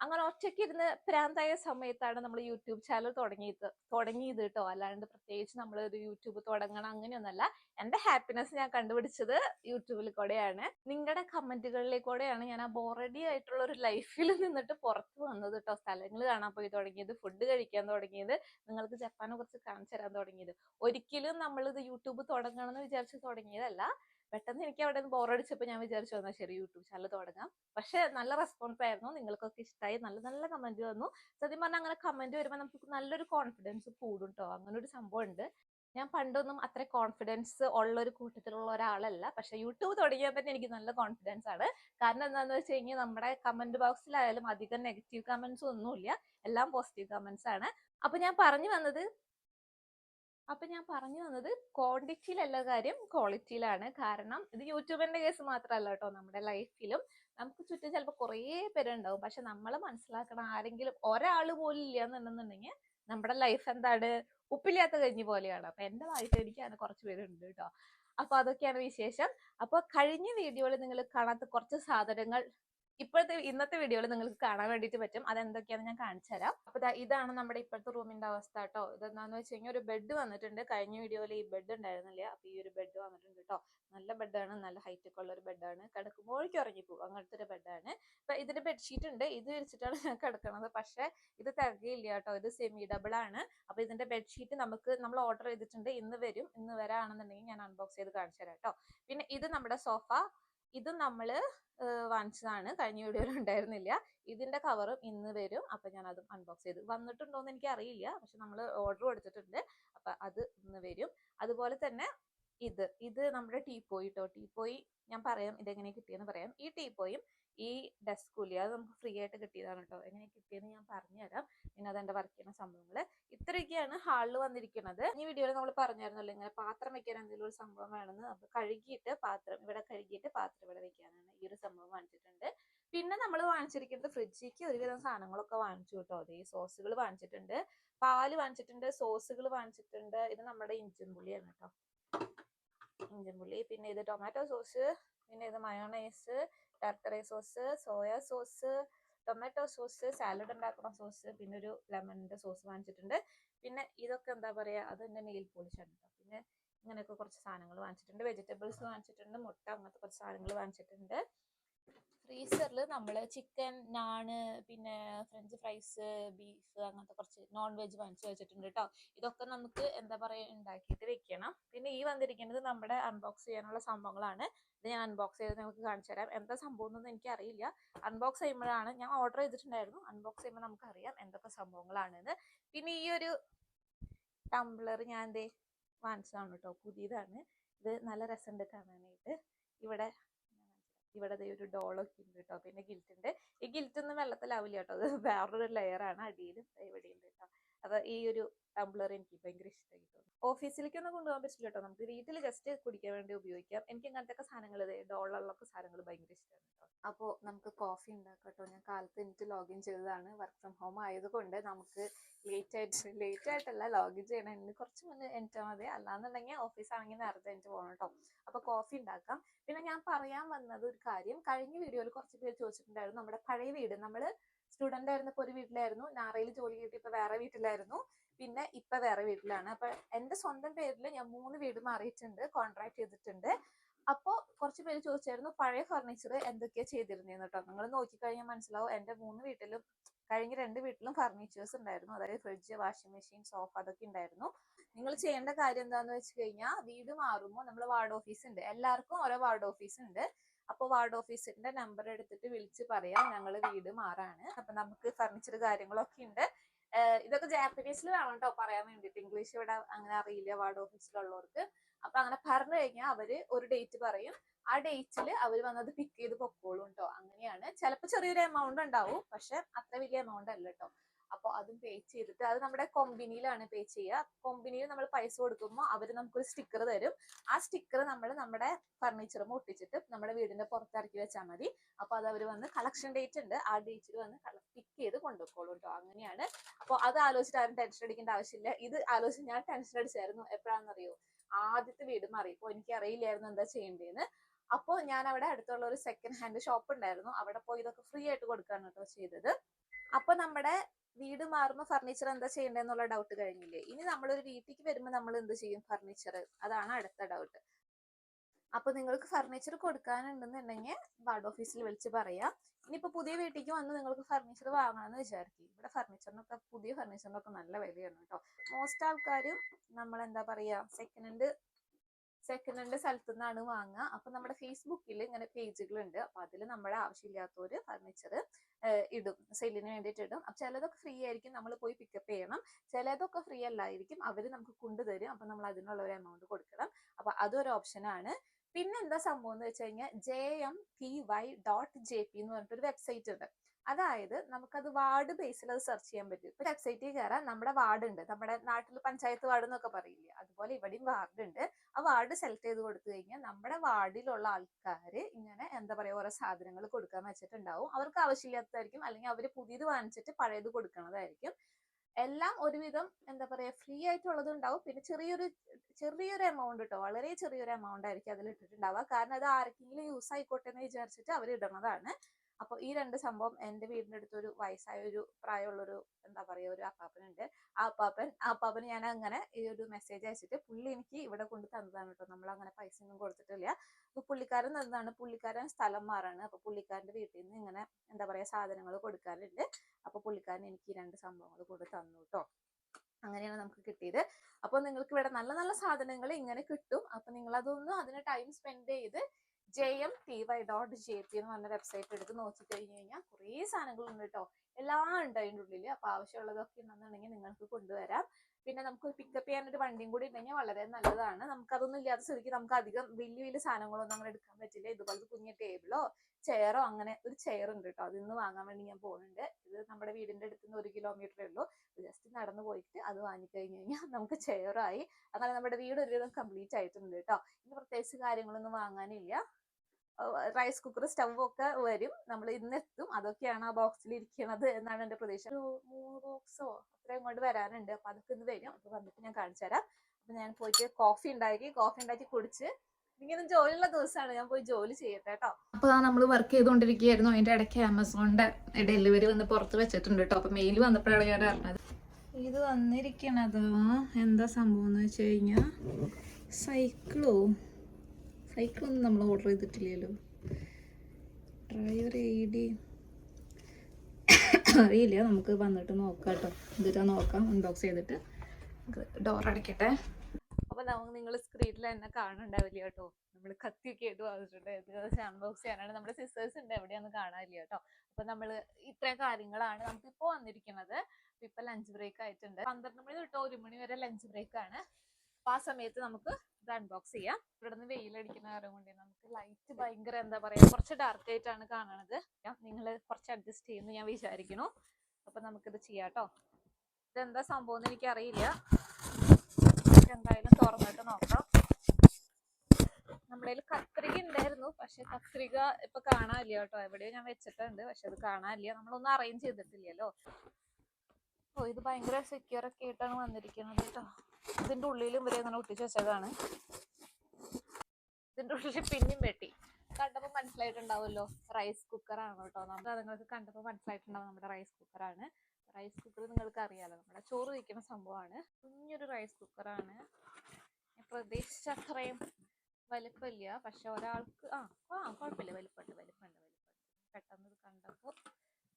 അങ്ങനെ ഒറ്റയ്ക്ക് ഇരുന്ന് പ്രാന്തായ സമയത്താണ് നമ്മൾ യൂട്യൂബ് ചാനൽ തുടങ്ങിയത് തുടങ്ങിയത് കേട്ടോ അല്ലാണ്ട് പ്രത്യേകിച്ച് നമ്മൾ ഒരു യൂട്യൂബ് തുടങ്ങണം അങ്ങനെയൊന്നല്ല. എന്റെ ഹാപ്പിനെസ് ഞാൻ കണ്ടുപിടിച്ചത് യൂട്യൂബിൽ കൂടെയാണ്. നിങ്ങളുടെ കമന്റുകളിലേക്കൂടെയാണ് ഞാൻ ആ ബോറഡി ആയിട്ടുള്ള ഒരു ലൈഫിൽ നിന്നിട്ട് പുറത്തു വന്നത് കേട്ടോ സ്ഥലങ്ങൾ കാണാൻ പോയി തുടങ്ങിയത് ഫുഡ് കഴിക്കാൻ തുടങ്ങിയത് നിങ്ങൾക്ക് ജപ്പാനെ കുറിച്ച് കാണിച്ചു തരാൻ തുടങ്ങിയത്. ഒരിക്കലും നമ്മൾ ഇത് യൂട്യൂബ് തുടങ്ങണം എന്ന് വിചാരിച്ച് തുടങ്ങിയതല്ല. പെട്ടെന്ന് എനിക്ക് അവിടെ നിന്ന് ബോറടിച്ചപ്പോൾ ഞാൻ വിചാരിച്ചു എന്നാൽ ശരി യൂട്യൂബ് ചാനൽ തുടങ്ങാം. പക്ഷെ നല്ല റെസ്പോൺസ് ആയിരുന്നു. നിങ്ങൾക്കൊക്കെ ഇഷ്ടമായി നല്ല നല്ല കമന്റ് വന്നു. സത്യം പറഞ്ഞാൽ അങ്ങനെ കമന്റ് വരുമ്പോൾ നമുക്ക് നല്ലൊരു കോൺഫിഡൻസ് കൂടും കേട്ടോ അങ്ങനെ ഒരു സംഭവം ഉണ്ട് ഞാൻ പണ്ടൊന്നും അത്ര കോൺഫിഡൻസ് ഉള്ള ഒരു കൂട്ടത്തിലുള്ള ഒരാളല്ല. പക്ഷെ യൂട്യൂബ് തുടങ്ങിയപ്പോൾ എനിക്ക് നല്ല കോൺഫിഡൻസ് ആണ്. കാരണം എന്താണെന്ന് വെച്ച് കഴിഞ്ഞാൽ നമ്മുടെ കമന്റ് ബോക്സിലായാലും അധികം നെഗറ്റീവ് കമന്റ്സ് ഒന്നുമില്ല. എല്ലാം പോസിറ്റീവ് കമന്റ്സ് ആണ്. അപ്പൊ ഞാൻ പറഞ്ഞു വന്നത് അപ്പൊ ഞാൻ പറഞ്ഞു വന്നത് ക്വാണ്ടിറ്റിയിലല്ല കാര്യം ക്വാളിറ്റിയിലാണ് കാരണം ഇത് യൂട്യൂബിന്റെ കേസ് മാത്രമല്ല കേട്ടോ നമ്മുടെ ലൈഫിലും നമുക്ക് ചുറ്റും ചിലപ്പോൾ കുറേ പേരുണ്ടാവും പക്ഷെ നമ്മൾ മനസ്സിലാക്കണം ആരെങ്കിലും ഒരാൾ പോലും ഇല്ല എന്നുണ്ടെന്നുണ്ടെങ്കിൽ നമ്മുടെ ലൈഫ് എന്താണ്? ഉപ്പില്ലാത്ത കഴിഞ്ഞ പോലെയാണ്. അപ്പൊ എന്റെ ലൈഫ് എനിക്ക് അങ്ങനെ കുറച്ച് പേരുണ്ട് കേട്ടോ. അപ്പൊ അതൊക്കെയാണ് വിശേഷം. അപ്പൊ കഴിഞ്ഞ വീഡിയോയിൽ നിങ്ങൾ കാണാത്ത കുറച്ച് സാധനങ്ങൾ ഇപ്പോഴത്തെ ഇന്നത്തെ വീഡിയോയിൽ നിങ്ങൾക്ക് കാണാൻ വേണ്ടിയിട്ട് പറ്റും. അതെന്തൊക്കെയാണെന്ന് ഞാൻ കാണിച്ചു തരാം. അപ്പൊ ഇതാണ് നമ്മുടെ ഇപ്പോഴത്തെ റൂമിന്റെ അവസ്ഥ കേട്ടോ. ഇതെന്താന്ന് വെച്ച് കഴിഞ്ഞാൽ ഒരു ബെഡ് വന്നിട്ടുണ്ട്. കഴിഞ്ഞ വീഡിയോയിൽ ഈ ബെഡ് ഉണ്ടായിരുന്നില്ല. അപ്പൊ ഈ ഒരു ബെഡ് വന്നിട്ടുണ്ട് കേട്ടോ. നല്ല ബെഡാണ്. നല്ല ഹൈറ്റ് ഒക്കെ ഉള്ള ഒരു ബെഡാണ്. കിടക്കുമ്പോഴേക്കും ഉറങ്ങിപ്പോകും. അങ്ങനത്തെ ഒരു ബെഡാണ്. അപ്പൊ ഇതിന്റെ ബെഡ്ഷീറ്റ് ഉണ്ട്. ഇത് വെച്ചിട്ടാണ് ഞാൻ കിടക്കുന്നത് പക്ഷെ ഇത് തികയില്ല കേട്ടോ. ഇത് സെമി ഡബിൾ ആണ്. അപ്പൊ ഇതിന്റെ ബെഡ്ഷീറ്റ് നമുക്ക് നമ്മൾ ഓർഡർ ചെയ്തിട്ടുണ്ട്. ഇന്ന് വരും. ഇന്ന് വരാണെന്നുണ്ടെങ്കിൽ ഞാൻ അൺബോക്സ് ചെയ്ത് കാണിച്ചു തരാം കേട്ടോ. പിന്നെ ഇത് നമ്മുടെ സോഫ ഇത് നമ്മൾ വാങ്ങിച്ചതാണ്. കഴിഞ്ഞ വീഡിയോയിൽ ഉണ്ടായിരുന്നില്ല. ഇതിന്റെ കവറും ഇന്ന് വരും. അപ്പൊ ഞാൻ അതും അൺബോക്സ് ചെയ്ത്. വന്നിട്ടുണ്ടോന്ന് എനിക്ക് അറിയില്ല പക്ഷെ നമ്മൾ ഓർഡർ കൊടുത്തിട്ടുണ്ട്. അപ്പൊ അത് ഇന്ന് വരും. അതുപോലെ തന്നെ ഇത്. ഇത് നമ്മുടെ ടീപ്പോയി കേട്ടോ ടീപ്പോയി ഞാൻ പറയാം. ഇതെങ്ങനെ കിട്ടിയെന്ന് പറയാം. ഈ ടീപ്പോയും ഈ ഡെസ്ക് കൂലി അത് നമുക്ക് ഫ്രീ ആയിട്ട് കിട്ടിയതാണ് കേട്ടോ എങ്ങനെ കിട്ടിയെന്ന് ഞാൻ പറഞ്ഞുതരാം. പിന്നെ അത് എന്റെ വർക്ക് ചെയ്യുന്ന സംഭവങ്ങൾ. ഇത്രയൊക്കെയാണ് ഹാളിൽ വന്നിരിക്കുന്നത് ഈ വീഡിയോയിൽ നമ്മൾ പറഞ്ഞായിരുന്നല്ലോ ഇങ്ങനെ പാത്രം വെക്കാൻ എന്തെങ്കിലും ഒരു സംഭവം വേണമെന്ന്. നമുക്ക് കഴുകിയിട്ട് പാത്രം ഇവിടെ കഴുകിയിട്ട് പാത്രം ഇവിടെ വെക്കാനാണ് ഈ ഒരു സംഭവം വാങ്ങിച്ചിട്ടുണ്ട്. പിന്നെ നമ്മൾ വാങ്ങിച്ചിരിക്കുന്നത് ഫ്രിഡ്ജിക്ക് ഒരുവിധം സാധനങ്ങളൊക്കെ വാങ്ങിച്ചു കേട്ടോ ഈ സോസുകൾ വാങ്ങിച്ചിട്ടുണ്ട്. പാൽ വാങ്ങിച്ചിട്ടുണ്ട് സോസുകൾ വാങ്ങിച്ചിട്ടുണ്ട്. ഇത് നമ്മുടെ ഇഞ്ചിൻ പുളിയാണ് കേട്ടോ ഇഞ്ചിൻ പുളി പിന്നെ ഇത് ടൊമാറ്റോ സോസ് പിന്നെ ഇത് mayonnaise tartare sauce soya sauce tomato sauce salad ഉണ്ടാക്കുന്ന സോസ് പിന്നെ ഒരു ലെമണിന്റെ സോസ് വാങ്ങിച്ചിട്ടുണ്ട്. പിന്നെ ഇതൊക്കെ എന്താ പറയാ അത് എന്റെ നെയിൽ പോളിഷ് ആണ് കേട്ടോ പിന്നെ ഇങ്ങനെയൊക്കെ കുറച്ച് സാധനങ്ങൾ വാങ്ങിച്ചിട്ടുണ്ട്. വെജിറ്റബിൾസ് വാങ്ങിച്ചിട്ടുണ്ട് മുട്ട അങ്ങനത്തെ കുറച്ച് സാധനങ്ങൾ വാങ്ങിച്ചിട്ടുണ്ട്. ഫ്രീസറിൽ നമ്മൾ ചിക്കൻ നാണ് പിന്നെ ഫ്രഞ്ച് ഫ്രൈസ് ബീഫ് അങ്ങനത്തെ കുറച്ച് നോൺ വെജ് വാങ്ങിച്ചു വെച്ചിട്ടുണ്ട് കേട്ടോ ഇതൊക്കെ നമുക്ക് എന്താ പറയുക ഉണ്ടാക്കിയിട്ട് വെക്കണം. പിന്നെ ഈ വന്നിരിക്കുന്നത് നമ്മുടെ അൺബോക്സ് ചെയ്യാനുള്ള സംഭവങ്ങളാണ്. ഇത് ഞാൻ അൺബോക്സ് ചെയ്ത് നിങ്ങൾക്ക് കാണിച്ചു തരാം. എന്താ സംഭവം എന്നൊന്നും എനിക്ക് അറിയില്ല അൺബോക്സ് ചെയ്യുമ്പോഴാണ് ഞാൻ ഓർഡർ ചെയ്തിട്ടുണ്ടായിരുന്നു. അൺബോക്സ് ചെയ്യുമ്പോൾ നമുക്ക് അറിയാം എന്തൊക്കെ സംഭവങ്ങളാണെന്ന് പിന്നെ ഈ ഒരു ടംബ്ലർ ഞാൻ എന്തേ വാങ്ങിച്ചതാണ് കേട്ടോ പുതിയതാണ്. ഇത് നല്ല രസമുണ്ട് കാണാനായിട്ട്. ഇവിടെ ഇവിടെ ദേ ഒരു ഡോളൊക്കെ ഉണ്ട് കേട്ടോ പിന്നെ ഗിൽറ്റ് ഉണ്ട്. ഈ ഗിൽറ്റ് ഒന്നും വെള്ളത്തിലാവില്ല കേട്ടോ അത് വേറൊരു ലെയറാണ് അടിയിലും ഇവിടെയും കേട്ടോ അപ്പൊ ഈ ഒരു ടംബ്ലർ എനിക്ക് ഭയങ്കര ഇഷ്ടമായി തോന്നി ഓഫീസിലേക്കൊന്നും കൊണ്ടുപോകാൻ പറ്റില്ല കേട്ടോ നമുക്ക് വീട്ടിൽ ജസ്റ്റ് കുടിക്കാൻ വേണ്ടി ഉപയോഗിക്കാം. എനിക്ക് ഇങ്ങനത്തെ ഒക്കെ സാധനങ്ങൾ ഡോളുള്ളൊക്കെ സാധനങ്ങൾ ഭയങ്കര ഇഷ്ടമാണ് കേട്ടോ അപ്പോൾ നമുക്ക് കോഫി ഉണ്ടാക്കാം കേട്ടോ ഞാൻ കാലത്ത് എനിക്ക് ലോഗിൻ ചെയ്തതാണ്. വർക്ക് ഫ്രം ഹോം ആയതുകൊണ്ട് നമുക്ക് ലേറ്റ് ആയിട്ട് ലേറ്റ് ആയിട്ടല്ല ലോഗിൻ ചെയ്യണമെന്ന് കുറച്ച് മുന്നേ എനിറ്റാൽ മതി. അല്ലാന്നുണ്ടെങ്കിൽ ഓഫീസ് ആണെങ്കിൽ നേരത്തെ എനിക്ക് പോകണം കേട്ടോ അപ്പോൾ കോഫി ഉണ്ടാക്കാം. പിന്നെ ഞാൻ പറയാൻ വന്നത് ഒരു കാര്യം. കഴിഞ്ഞ വീഡിയോയിൽ കുറച്ച് പേര് ചോദിച്ചിട്ടുണ്ടായിരുന്നു നമ്മുടെ പഴയ വീട്. നമ്മൾ സ്റ്റുഡന്റ് ആയിരുന്നപ്പോൾ ഒരു വീട്ടിലായിരുന്നു. നാറയിൽ ജോലി കിട്ടി ഇപ്പൊ വേറെ വീട്ടിലായിരുന്നു. പിന്നെ ഇപ്പൊ വേറെ വീട്ടിലാണ്. അപ്പൊ എന്റെ സ്വന്തം പേരിൽ ഞാൻ മൂന്ന് വീട് മാറിയിട്ടുണ്ട്. കോൺട്രാക്ട് ചെയ്തിട്ടുണ്ട്. അപ്പോ കുറച്ച് പേര് ചോദിച്ചായിരുന്നു പഴയ ഫർണിച്ചർ എന്തൊക്കെയാ ചെയ്തിരുന്നേന്ന് കേട്ടോ നിങ്ങൾ നോക്കിക്കഴിഞ്ഞാൽ മനസ്സിലാവും എന്റെ മൂന്ന് വീട്ടിലും കഴിഞ്ഞ രണ്ട് വീട്ടിലും ഫർണിച്ചേഴ്സ് ഉണ്ടായിരുന്നു. അതായത് ഫ്രിഡ്ജ് വാഷിംഗ് മെഷീൻ സോഫ അതൊക്കെ ഉണ്ടായിരുന്നു. നിങ്ങൾ ചെയ്യേണ്ട കാര്യം എന്താന്ന് വെച്ച് കഴിഞ്ഞാൽ വീട് മാറുമ്പോൾ നമ്മൾ വാർഡ് ഓഫീസ് ഉണ്ട്. എല്ലാവർക്കും ഓരോ വാർഡ് ഓഫീസ് ഉണ്ട്. അപ്പോൾ വാർഡ് ഓഫീസിന്റെ നമ്പർ എടുത്തിട്ട് വിളിച്ച് പറയാം ഞങ്ങൾ വീട് മാറാണ് അപ്പൊ നമുക്ക് ഫർണിച്ചർ കാര്യങ്ങളൊക്കെ ഉണ്ട്. ഇതൊക്കെ ജാപ്പനീസിൽ വേണം കേട്ടോ പറയാൻ വേണ്ടിട്ട് ഇംഗ്ലീഷ് ഇവിടെ അങ്ങനെ അറിയില്ല വാർഡ് ഓഫീസിലുള്ളവർക്ക്. അപ്പൊ അങ്ങനെ പറഞ്ഞു കഴിഞ്ഞാൽ അവർ ഒരു ഡേറ്റ് പറയും. ആ ഡേറ്റിൽ അവർ വന്നത് പിക്ക് ചെയ്ത് പൊക്കോളും കേട്ടോ അങ്ങനെയാണ്. ചിലപ്പോൾ ചെറിയൊരു എമൗണ്ട് ഉണ്ടാവും പക്ഷെ അത്ര വലിയ എമൗണ്ട് അല്ല കേട്ടോ അപ്പോൾ അതും പേ ചെയ്തിട്ട് അത് നമ്മുടെ കൊമ്പിനിയിലാണ് പേ ചെയ്യുക. കൊമ്പിനിയിൽ നമ്മൾ പൈസ കൊടുക്കുമ്പോൾ അവർ നമുക്കൊരു സ്റ്റിക്കർ തരും. ആ സ്റ്റിക്കർ നമ്മൾ നമ്മുടെ ഫർണിച്ചറും ഒട്ടിച്ചിട്ട് നമ്മുടെ വീടിന്റെ പുറത്തിറക്കി വെച്ചാൽ മതി. അപ്പോൾ അത് അവർ വന്ന് കളക്ഷൻ ഡേറ്റ് ഉണ്ട്. ആ ഡേറ്റിൽ വന്ന് പിക്ക് ചെയ്ത് കൊണ്ടുപോകും കേട്ടോ അങ്ങനെയാണ്. അപ്പോൾ അത് ആലോചിച്ചിട്ട് ആരും ടെൻഷൻ അടിക്കേണ്ട ആവശ്യമില്ല. ഇത് ആലോചിച്ച് ഞാൻ ടെൻഷൻ അടിച്ചായിരുന്നു. എപ്പോഴാണെന്നറിയോ? ആദ്യത്തെ വീട് മാറിയപ്പോൾ എനിക്ക് അറിയില്ലായിരുന്നു എന്താ ചെയ്യേണ്ടതെന്ന് അപ്പോൾ ഞാൻ അവിടെ അടുത്തുള്ള ഒരു സെക്കൻഡ് ഹാൻഡ് ഷോപ്പ് ഉണ്ടായിരുന്നു. അവിടെ പോയി ഇതൊക്കെ ഫ്രീ ആയിട്ട് കൊടുക്കാണ് കേട്ടോ ചെയ്തത്. അപ്പൊ നമ്മുടെ വീട് മാറുമ്പോൾ ഫർണിച്ചർ എന്താ ചെയ്യേണ്ടതെന്നുള്ള ഡൗട്ട് കഴിഞ്ഞില്ലേ? ഇനി നമ്മളൊരു വീട്ടിലേക്ക് വരുമ്പോൾ നമ്മൾ എന്ത് ചെയ്യും ഫർണിച്ചർ അതാണ് അടുത്ത ഡൗട്ട് അപ്പൊ നിങ്ങൾക്ക് ഫർണിച്ചർ കൊടുക്കാനുണ്ടെന്നുണ്ടെങ്കിൽ വാർഡ് ഓഫീസിൽ വിളിച്ച് പറയാം. ഇനിയിപ്പോ പുതിയ വീട്ടിലേക്ക് വന്ന് നിങ്ങൾക്ക് ഫർണിച്ചർ വാങ്ങണമെന്ന് വിചാരിക്കും. ഇവിടെ ഫർണിച്ചറിനൊക്കെ പുതിയ ഫർണിച്ചറിനൊക്കെ നല്ല വിലയാണ് കേട്ടോ മോസ്റ്റ് ആൾക്കാരും നമ്മൾ എന്താ പറയാ സെക്കൻഡ് ഹാൻഡ് സെക്കൻഡ് ഹാൻഡ് സ്ഥലത്തു നിന്നാണ് വാങ്ങുക അപ്പൊ നമ്മുടെ ഫേസ്ബുക്കിൽ ഇങ്ങനെ പേജുകളുണ്ട് അപ്പൊ അതിൽ നമ്മുടെ ആവശ്യമില്ലാത്തൊരു ഫർണിച്ചർ ഇടും. സെല്ലിന് വേണ്ടിയിട്ട് ഇടും. അപ്പൊ ചിലതൊക്കെ ഫ്രീ ആയിരിക്കും. നമ്മൾ പോയി പിക്കപ്പ് ചെയ്യണം. ചിലതൊക്കെ ഫ്രീ അല്ലായിരിക്കും. അവർ നമുക്ക് കൊണ്ടുതരും അപ്പൊ നമ്മൾ അതിനുള്ള ഒരു എമൗണ്ട് കൊടുക്കണം. അപ്പൊ അതൊരു ഓപ്ഷനാണ് പിന്നെ എന്താ സംഭവം എന്ന് വെച്ച് കഴിഞ്ഞാൽ J M P Y dot J P എന്ന് പറഞ്ഞിട്ടൊരു വെബ്സൈറ്റ് ഉണ്ട്. അതായത് നമുക്കത് വാർഡ് ബേസിൽ അത് സെർച്ച് ചെയ്യാൻ പറ്റും. ഇപ്പൊ വെബ്സൈറ്റിൽ കയറാൻ നമ്മുടെ വാർഡ് ഉണ്ട്. നമ്മുടെ നാട്ടിൽ പഞ്ചായത്ത് വാർഡ് എന്നൊക്കെ പറയില്ലേ? അതുപോലെ ഇവിടെയും വാർഡ് ഉണ്ട്. ആ വാർഡ് സെലക്ട് ചെയ്ത് കൊടുത്തു കഴിഞ്ഞാൽ നമ്മുടെ വാർഡിലുള്ള ആൾക്കാർ ഇങ്ങനെ എന്താ പറയാ ഓരോ സാധനങ്ങൾ കൊടുക്കാൻ വെച്ചിട്ടുണ്ടാവും. അവർക്ക് ആവശ്യമില്ലാത്തതായിരിക്കും. അല്ലെങ്കിൽ അവർ പുതിയത് വാങ്ങിച്ചിട്ട് പഴയത് കൊടുക്കണതായിരിക്കും. എല്ലാം ഒരുവിധം എന്താ പറയാ ഫ്രീ ആയിട്ടുള്ളത് ഉണ്ടാവും. പിന്നെ ചെറിയൊരു ചെറിയൊരു എമൗണ്ട് കേട്ടോ വളരെ ചെറിയൊരു എമൗണ്ട് ആയിരിക്കും അതിൽ ഇട്ടിട്ടുണ്ടാവുക കാരണം അത് ആർക്കെങ്കിലും യൂസ് ആയിക്കോട്ടെ എന്ന് വിചാരിച്ചിട്ട് അവർ ഇടുന്നതാണ്. അപ്പൊ ഈ രണ്ട് സംഭവം എന്റെ വീടിന്റെ അടുത്ത് ഒരു വയസ്സായ ഒരു പ്രായമുള്ളൊരു എന്താ പറയാ ഒരു അപ്പാപ്പനുണ്ട്. ആ അപ്പാപ്പൻ ആ അപ്പാപ്പന് ഞാൻ അങ്ങനെ ഈ ഒരു മെസ്സേജ് അയച്ചിട്ട് പുള്ളി എനിക്ക് ഇവിടെ കൊണ്ട് തന്നതാണ് കേട്ടോ നമ്മൾ അങ്ങനെ പൈസ ഒന്നും കൊടുത്തിട്ടില്ല. അപ്പൊ പുള്ളിക്കാരൻ തന്നതാണ്. പുള്ളിക്കാരൻ സ്ഥലം മാറാണ്. അപ്പൊ പുള്ളിക്കാരന്റെ വീട്ടിൽ നിന്ന് ഇങ്ങനെ എന്താ പറയാ സാധനങ്ങൾ കൊടുക്കാറുണ്ട് അപ്പൊ പുള്ളിക്കാരൻ എനിക്ക് ഈ രണ്ട് സംഭവങ്ങൾ കൊണ്ട് തന്നു കേട്ടോ അങ്ങനെയാണ് നമുക്ക് കിട്ടിയത്. അപ്പോൾ നിങ്ങൾക്ക് ഇവിടെ നല്ല നല്ല സാധനങ്ങൾ ഇങ്ങനെ കിട്ടും. അപ്പൊ നിങ്ങൾ അതൊന്ന് അതിന് ടൈം സ്പെൻഡ് ചെയ്ത് J M T Y dot J P എന്ന് പറഞ്ഞ വെബ്സൈറ്റ് എടുത്ത് നോക്കി കഴിഞ്ഞ് കഴിഞ്ഞാൽ കുറേ സാധനങ്ങളുണ്ട് കേട്ടോ എല്ലാം ഉണ്ട് അതിന്റെ ഉള്ളിൽ അപ്പോൾ ആവശ്യമുള്ളതൊക്കെ ഉണ്ടെന്നുണ്ടെങ്കിൽ നിങ്ങൾക്ക് കൊണ്ടുവരാം. പിന്നെ നമുക്ക് പിക്കപ്പ് ചെയ്യാൻ ഒരു വണ്ടിയും കൂടി ഉണ്ടെങ്കിൽ വളരെ നല്ലതാണ്. നമുക്ക് അതൊന്നും ഇല്ലാത്ത സ്ഥിതിക്ക് നമുക്ക് അധികം വലിയ വലിയ സാധനങ്ങളൊന്നും അങ്ങനെ എടുക്കാൻ പറ്റില്ല. ഇതുപോലത്തെ കുഞ്ഞ ടേബിളോ ചെയറോ അങ്ങനെ ഒരു ചെയർ ഉണ്ട് കേട്ടോ അതിന്ന് വാങ്ങാൻ വേണ്ടി ഞാൻ പോകുന്നുണ്ട് ഇത് നമ്മുടെ വീടിന്റെ അടുത്ത് നിന്ന് ഒരു കിലോമീറ്ററേ ഉള്ളൂ. ജസ്റ്റ് നടന്നു പോയിട്ട് അത് വാങ്ങിക്കഴിഞ്ഞ് കഴിഞ്ഞാൽ നമുക്ക് ചെയറായി അങ്ങനെ നമ്മുടെ വീട് ഒരുവിധം കംപ്ലീറ്റ് ആയിട്ടുണ്ട് കേട്ടോ ഇനി പ്രത്യേകിച്ച് കാര്യങ്ങളൊന്നും വാങ്ങാനില്ല. റൈസ് കുക്കർ സ്റ്റവ് ഒക്കെ വരും. നമ്മൾ ഇന്നെത്തും അതൊക്കെയാണ് ആ ബോക്സിൽ ഇരിക്കുന്നത് എന്നാണ് എന്റെ പ്രതീക്ഷ. ഒരു മൂന്ന് ബോക്സോ അത്രയും കൊണ്ട് വരാനുണ്ട്. അപ്പൊ അതൊക്കെ ഇന്ന് വരും. അപ്പൊ വന്നിട്ട് ഞാൻ കാണിച്ചു തരാം. അപ്പൊ ഞാൻ പോയിട്ട് കോഫി ഉണ്ടാക്കി കോഫി ഉണ്ടാക്കി കുടിച്ച്. ഇങ്ങനെ ജോലിയുള്ള ദിവസമാണ്. ഞാൻ പോയി ജോലി ചെയ്യട്ടെ കേട്ടോ. അപ്പോൾ നമ്മൾ വർക്ക് ചെയ്തുകൊണ്ടിരിക്കുകയായിരുന്നു അതിന്റെ ഇടയ്ക്ക് ആമസോണിന്റെ ഡെലിവറി വന്ന് പുറത്ത് വെച്ചിട്ടുണ്ട് കേട്ടോ. അപ്പൊ മെയിൽ വന്നപ്പോഴാണ് ഞാൻ അറിഞ്ഞത്. ഇത് വന്നിരിക്കണത് എന്താ സംഭവം എന്ന് വെച്ച് കഴിഞ്ഞാൽ സൈക്കിളോ സൈക്കിളൊന്നും നമ്മൾ ഓർഡർ ചെയ്തിട്ടില്ലല്ലോ. ഡ്രൈവർ ഐ ഡി അറിയില്ല നമുക്ക് വന്നിട്ട് നോക്കാം കേട്ടോ. എന്നിട്ട് നോക്കാം അൺബോക്സ് ചെയ്തിട്ട്. ഡോർ അടയ്ക്കട്ടെ. അപ്പൊ നമുക്ക് നിങ്ങൾ സ്ക്രീനിൽ തന്നെ കാണണ്ടാവില്ല കേട്ടോ. നമ്മൾ കത്തിയൊക്കെ ആയിട്ട് വന്നിട്ടുണ്ട്. അൺബോക്സ് ചെയ്യാനാണ്. നമ്മുടെ സിസ്റ്റേഴ്സ് ഉണ്ട് എവിടെയാന്ന് കാണാനില്ല കേട്ടോ. അപ്പൊ നമ്മൾ ഇത്രയും കാര്യങ്ങളാണ് നമുക്ക് ഇപ്പോൾ വന്നിരിക്കുന്നത് ഇപ്പൊ ലഞ്ച് ബ്രേക്ക് ആയിട്ടുണ്ട്. പന്ത്രണ്ട് മണി തൊട്ട് ഒരു മണി വരെ ലഞ്ച് ബ്രേക്ക് ആണ്. അപ്പൊ ആ സമയത്ത് നമുക്ക് ഇത് അൺബോക്സ് ചെയ്യാം. ഇവിടെ നിന്ന് വെയിലടിക്കുന്ന കാരണം കൊണ്ട് നമുക്ക് ലൈറ്റ് ഭയങ്കര എന്താ പറയുക കുറച്ച് ഡാർക്ക് ആയിട്ടാണ് കാണുന്നത് നിങ്ങൾ കുറച്ച് അഡ്ജസ്റ്റ് ചെയ്യുന്നു ഞാൻ വിചാരിക്കുന്നു. അപ്പൊ നമുക്കിത് ചെയ്യാം കേട്ടോ ഇതെന്താ സംഭവം എന്ന് എനിക്കറിയില്ല. എന്തായാലും തുറന്നിട്ട് നോക്കാം. നമ്മളതിൽ കത്രിക ഉണ്ടായിരുന്നു പക്ഷെ കത്രിക ഇപ്പൊ കാണാനില്ല കേട്ടോ എവിടെയോ ഞാൻ വെച്ചിട്ടുണ്ട് പക്ഷെ അത് കാണാനില്ല. നമ്മളൊന്നും അറേഞ്ച് ചെയ്തിട്ടില്ലല്ലോ. ഓ ഇത് ഭയങ്കര സെക്യൂർ ഒക്കെ ആയിട്ടാണ് വന്നിരിക്കുന്നത് കേട്ടോ ഇതിന്റെ ഉള്ളിലും ഇവരെ അങ്ങനെ ഒട്ടിച്ച് വെച്ചതാണ്. ഇതിന്റെ ഉള്ളിൽ പിന്നെയും വെട്ടി. കണ്ടപ്പോ മനസ്സിലായിട്ടുണ്ടാവുമല്ലോ റൈസ് ആണ് കേട്ടോ നമുക്ക് നിങ്ങൾക്ക് കണ്ടപ്പോ മനസ്സിലായിട്ടുണ്ടാവും നമ്മുടെ റൈസ് ആണ്. റൈസ് കുക്കർ നിങ്ങൾക്ക് അറിയാലോ നമ്മുടെ ചോറ് വയ്ക്കുന്ന സംഭവമാണ്. കുഞ്ഞൊരു റൈസ് ആണ്. പ്രതീക്ഷിച്ച അത്രയും വലിപ്പമില്ല. പക്ഷെ ഒരാൾക്ക് ആ ആ കുഴപ്പമില്ല വലിപ്പമുണ്ട് വലിപ്പമുണ്ട് വലിപ്പമുണ്ട്. പെട്ടെന്ന് ഇത് കണ്ടപ്പോൾ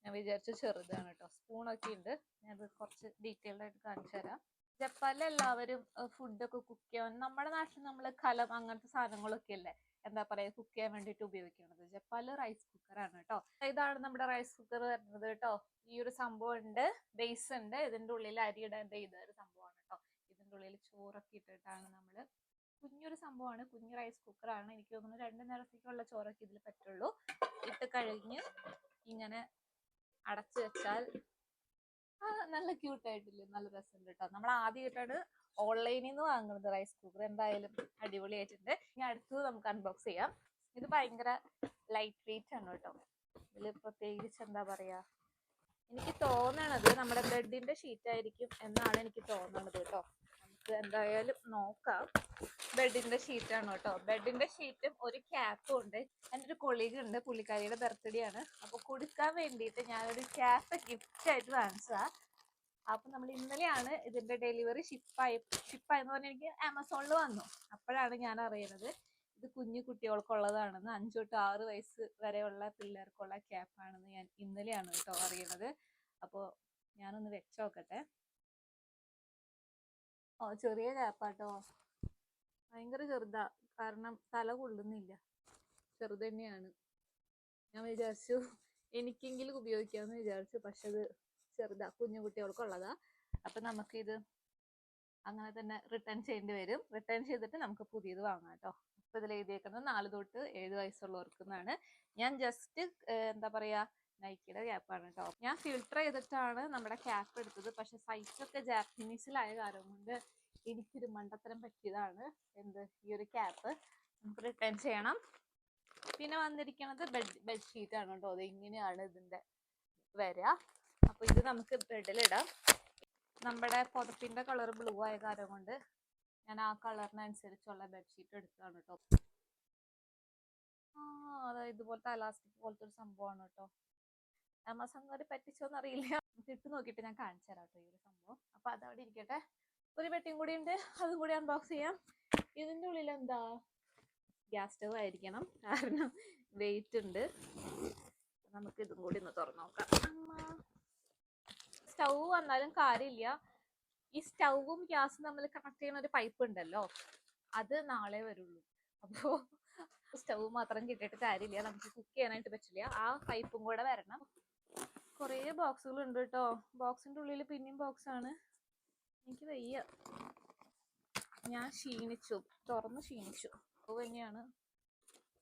ഞാൻ വിചാരിച്ചു ചെറുതാണ് കേട്ടോ സ്പൂണൊക്കെ ഉണ്ട് ഞാനത് കുറച്ച് ഡീറ്റെയിൽഡ് ആയിട്ട് കാണിച്ചു തരാം. ജപ്പാനിൽ എല്ലാവരും ഫുഡൊക്കെ കുക്ക് ചെയ്യാൻ നമ്മുടെ നാട്ടിൽ നമ്മൾ കലം അങ്ങനത്തെ സാധനങ്ങളൊക്കെ അല്ലേ എന്താ പറയാ കുക്ക് ചെയ്യാൻ വേണ്ടിയിട്ട് ഉപയോഗിക്കുന്നത് ജപ്പാനിൽ റൈസ് കുക്കറാണ് കേട്ടോ ഇതാണ് നമ്മുടെ റൈസ് കുക്കർ വരുന്നത് കേട്ടോ ഈ ഒരു സംഭവം ഉണ്ട് ബേസ് ഉണ്ട് ഇതിന്റെ ഉള്ളിൽ അരി ഇടേണ്ട ഒരു സംഭവമാണ് കേട്ടോ ഇതിന്റെ ഉള്ളിൽ ചോറൊക്കെ ഇട്ടിട്ടാണ് നമ്മൾ കുഞ്ഞൊരു സംഭവമാണ്. കുഞ്ഞു റൈസ് കുക്കറാണ് എനിക്ക് തോന്നുന്നു രണ്ട് നേരത്തേക്കുള്ള ചോറൊക്കെ ഇതിൽ പറ്റുള്ളൂ. ഇട്ട് കഴിഞ്ഞ് ഇങ്ങനെ അടച്ചു വെച്ചാൽ നല്ല ക്യൂട്ട് ആയിട്ടില്ലേ? നല്ല രസമുണ്ട് കേട്ടോ നമ്മൾ ആദ്യമായിട്ടാണ് ഓൺലൈനിൽ നിന്ന് വാങ്ങുന്നത് റൈസ് കുക്കർ എന്തായാലും അടിപൊളിയായിട്ടുണ്ട്. ഇനി അടുത്തത് നമുക്ക് അൺബോക്സ് ചെയ്യാം. ഇത് ഭയങ്കര ലൈറ്റ് വെയിറ്റ് ആണ് കേട്ടോ ഇതിൽ പ്രത്യേകിച്ച് എന്താ പറയാ? എനിക്ക് തോന്നണത് നമ്മുടെ ബ്രെഡിന്റെ ഷീറ്റ് ആയിരിക്കും എന്നാണ് എനിക്ക് തോന്നണത് കേട്ടോ എന്തായാലും നോക്കാം. ബെഡിന്റെ ഷീറ്റ് ആണ് കേട്ടോ. ബെഡിന്റെ ഷീറ്റും ഒരു ക്യാപ്പും ഉണ്ട്. എന്റെ ഒരു കൊളീഗ് ഉണ്ട് പുള്ളിക്കാരിയുടെ ബർത്ത്ഡേ ആണ്. അപ്പൊ കൊടുക്കാൻ വേണ്ടിയിട്ട് ഞാനൊരു ക്യാപ്പ് ഗിഫ്റ്റ് ആയിട്ട് വാങ്ങിച്ചതാ. അപ്പൊ നമ്മൾ ഇന്നലെയാണ് ഇതിന്റെ ഡെലിവറി ഷിപ്പായി ഷിപ്പായെന്ന് പറഞ്ഞാൽ എനിക്ക് ആമസോണിൽ വന്നു. അപ്പോഴാണ് ഞാൻ അറിയുന്നത് ഇത് കുഞ്ഞു കുട്ടികൾക്കുള്ളതാണെന്ന്. അഞ്ചു തൊട്ട് ആറ് വയസ്സ് വരെയുള്ള പിള്ളേർക്കുള്ള ക്യാപ്പാണെന്ന് ഞാൻ ഇന്നലെയാണ് കേട്ടോ അറിയുന്നത് അപ്പോൾ ഞാനൊന്ന് വെച്ച് നോക്കട്ടെ. ഓ ചെറിയ ക്യാപ്പാട്ടോ ഭയങ്കര ചെറുതാ. കാരണം തല കൊള്ളുന്നില്ല. ചെറുത് തന്നെയാണ് ഞാൻ വിചാരിച്ചു എനിക്കെങ്കിലും ഉപയോഗിക്കാമെന്ന് വിചാരിച്ചു. പക്ഷെ അത് ചെറുതാ. കുഞ്ഞു കുട്ടികൾക്കുള്ളതാ. അപ്പൊ നമുക്കിത് അങ്ങനെ തന്നെ റിട്ടേൺ ചെയ്യേണ്ടി വരും. റിട്ടേൺ ചെയ്തിട്ട് നമുക്ക് പുതിയത് വാങ്ങാം കേട്ടോ. ഇപ്പൊ ഇതിൽ എഴുതിയേക്കുന്നത് നാല് തൊട്ട് ഏഴ് വയസ്സുള്ളവർക്ക് എന്നാണ് ഞാൻ ജസ്റ്റ് എന്താ പറയാ നൈക്കിയുടെ ക്യാപ്പാണ് കേട്ടോ ഞാൻ ഫിൽട്ടർ ചെയ്തിട്ടാണ് നമ്മുടെ ക്യാപ്പ് എടുത്തത്. പക്ഷെ സൈസ് ഒക്കെ ജാപ്പനീസിലായ കാരണം കൊണ്ട് എനിക്കൊരു മണ്ടത്തരം പറ്റിയതാണ്. എന്ത്? ഈ ഒരു ക്യാപ്പ് നമുക്ക് റിട്ടേൺ ചെയ്യണം. പിന്നെ വന്നിരിക്കുന്നത് ബെഡ് ബെഡ്ഷീറ്റ് ആണ് കേട്ടോ അത് ഇങ്ങനെയാണ് ഇതിന്റെ വരിക അപ്പൊ ഇത് നമുക്ക് ബെഡിലിടാം നമ്മുടെ പുതപ്പിന്റെ കളർ ബ്ലൂ ആയ കാരണം കൊണ്ട് ഞാൻ ആ കളറിനനുസരിച്ചുള്ള ബെഡ്ഷീറ്റ് എടുത്തതാണ് കേട്ടോ ആ അതായത് ഇതുപോലത്തെ അലാസ്റ്റിക് പോലത്തെ ഒരു സംഭവമാണ് കേട്ടോ ആമസോൺകാർ പറ്റിച്ചോന്ന് അറിയില്ല. ഇട്ട് നോക്കിയിട്ട് ഞാൻ കാണിച്ചു തരാം ഈ ഒരു സംഭവം. അപ്പൊ അതവിടെ ഇരിക്കട്ടെ. ഒരു പെട്ടിയും കൂടി ഉണ്ട്. അതും കൂടി അൺബോക്സ് ചെയ്യാം. ഇതിന്റെ ഉള്ളിൽ എന്താ? ഗ്യാസ് സ്റ്റവ് ആയിരിക്കണം. കാരണം വെയിറ്റ് ഉണ്ട്. നമുക്ക് ഇതും കൂടി ഒന്ന് തുറന്നു നോക്കാം. സ്റ്റൗ വന്നാലും കാര്യമില്ല. ഈ സ്റ്റൗവും ഗ്യാസും തമ്മിൽ കണക്ട് ചെയ്യുന്ന ഒരു പൈപ്പ് ഉണ്ടല്ലോ. അത് നാളെ വരുള്ളൂ. അപ്പോ സ്റ്റൗ മാത്രം കിട്ടിയിട്ട് കാര്യമില്ല. നമുക്ക് കുക്ക് ചെയ്യാനായിട്ട് പറ്റില്ല. ആ പൈപ്പും കൂടെ വരണം. കുറേ ബോക്സുകൾ ഉണ്ട് കേട്ടോ ബോക്സിന്റെ ഉള്ളിൽ പിന്നെയും ബോക്സ് ആണ് എനിക്ക് വയ്യ. ഞാൻ ക്ഷീണിച്ചു. തുറന്ന് ക്ഷീണിച്ചു. അപ്പോൾ തന്നെയാണ്.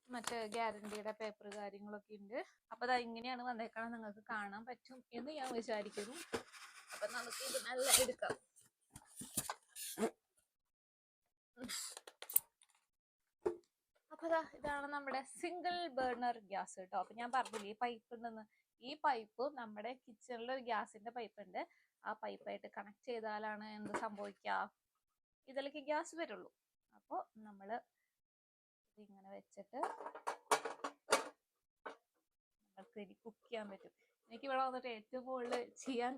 മറ്റേ ഗ്യാരണ്ടിയുടെ പേപ്പർ കാര്യങ്ങളൊക്കെ ഉണ്ട്. അപ്പൊ അത് ഇങ്ങനെയാണ് വന്നേക്കണം നിങ്ങൾക്ക് കാണാൻ പറ്റും എന്ന് ഞാൻ വിചാരിക്കുന്നു. അപ്പൊ നമുക്ക് ഇത് നല്ല എടുക്കാം. അപ്പൊ ഇതാണ് നമ്മുടെ സിംഗിൾ ബേർണർ ഗ്യാസ് കേട്ടോ അപ്പൊ ഞാൻ പറഞ്ഞില്ലേ പൈപ്പ് ഉണ്ടെന്ന് ഈ പൈപ്പ് നമ്മുടെ കിച്ചണിൽ ഒരു ഗ്യാസിന്റെ പൈപ്പ് ഉണ്ട് ആ പൈപ്പായിട്ട് കണക്ട് ചെയ്താലാണ് എന്ത് സംഭവിക്കുക ഇതിലേക്ക് ഗ്യാസ് വരുള്ളൂ. അപ്പോൾ നമ്മൾ ഇങ്ങനെ വെച്ചിട്ട് നമുക്ക് ഇനി കുക്ക് ചെയ്യാൻ പറ്റും. എനിക്ക് ഇവിടെ വന്നിട്ട് ഏറ്റവും കൂടുതൽ ചെയ്യാൻ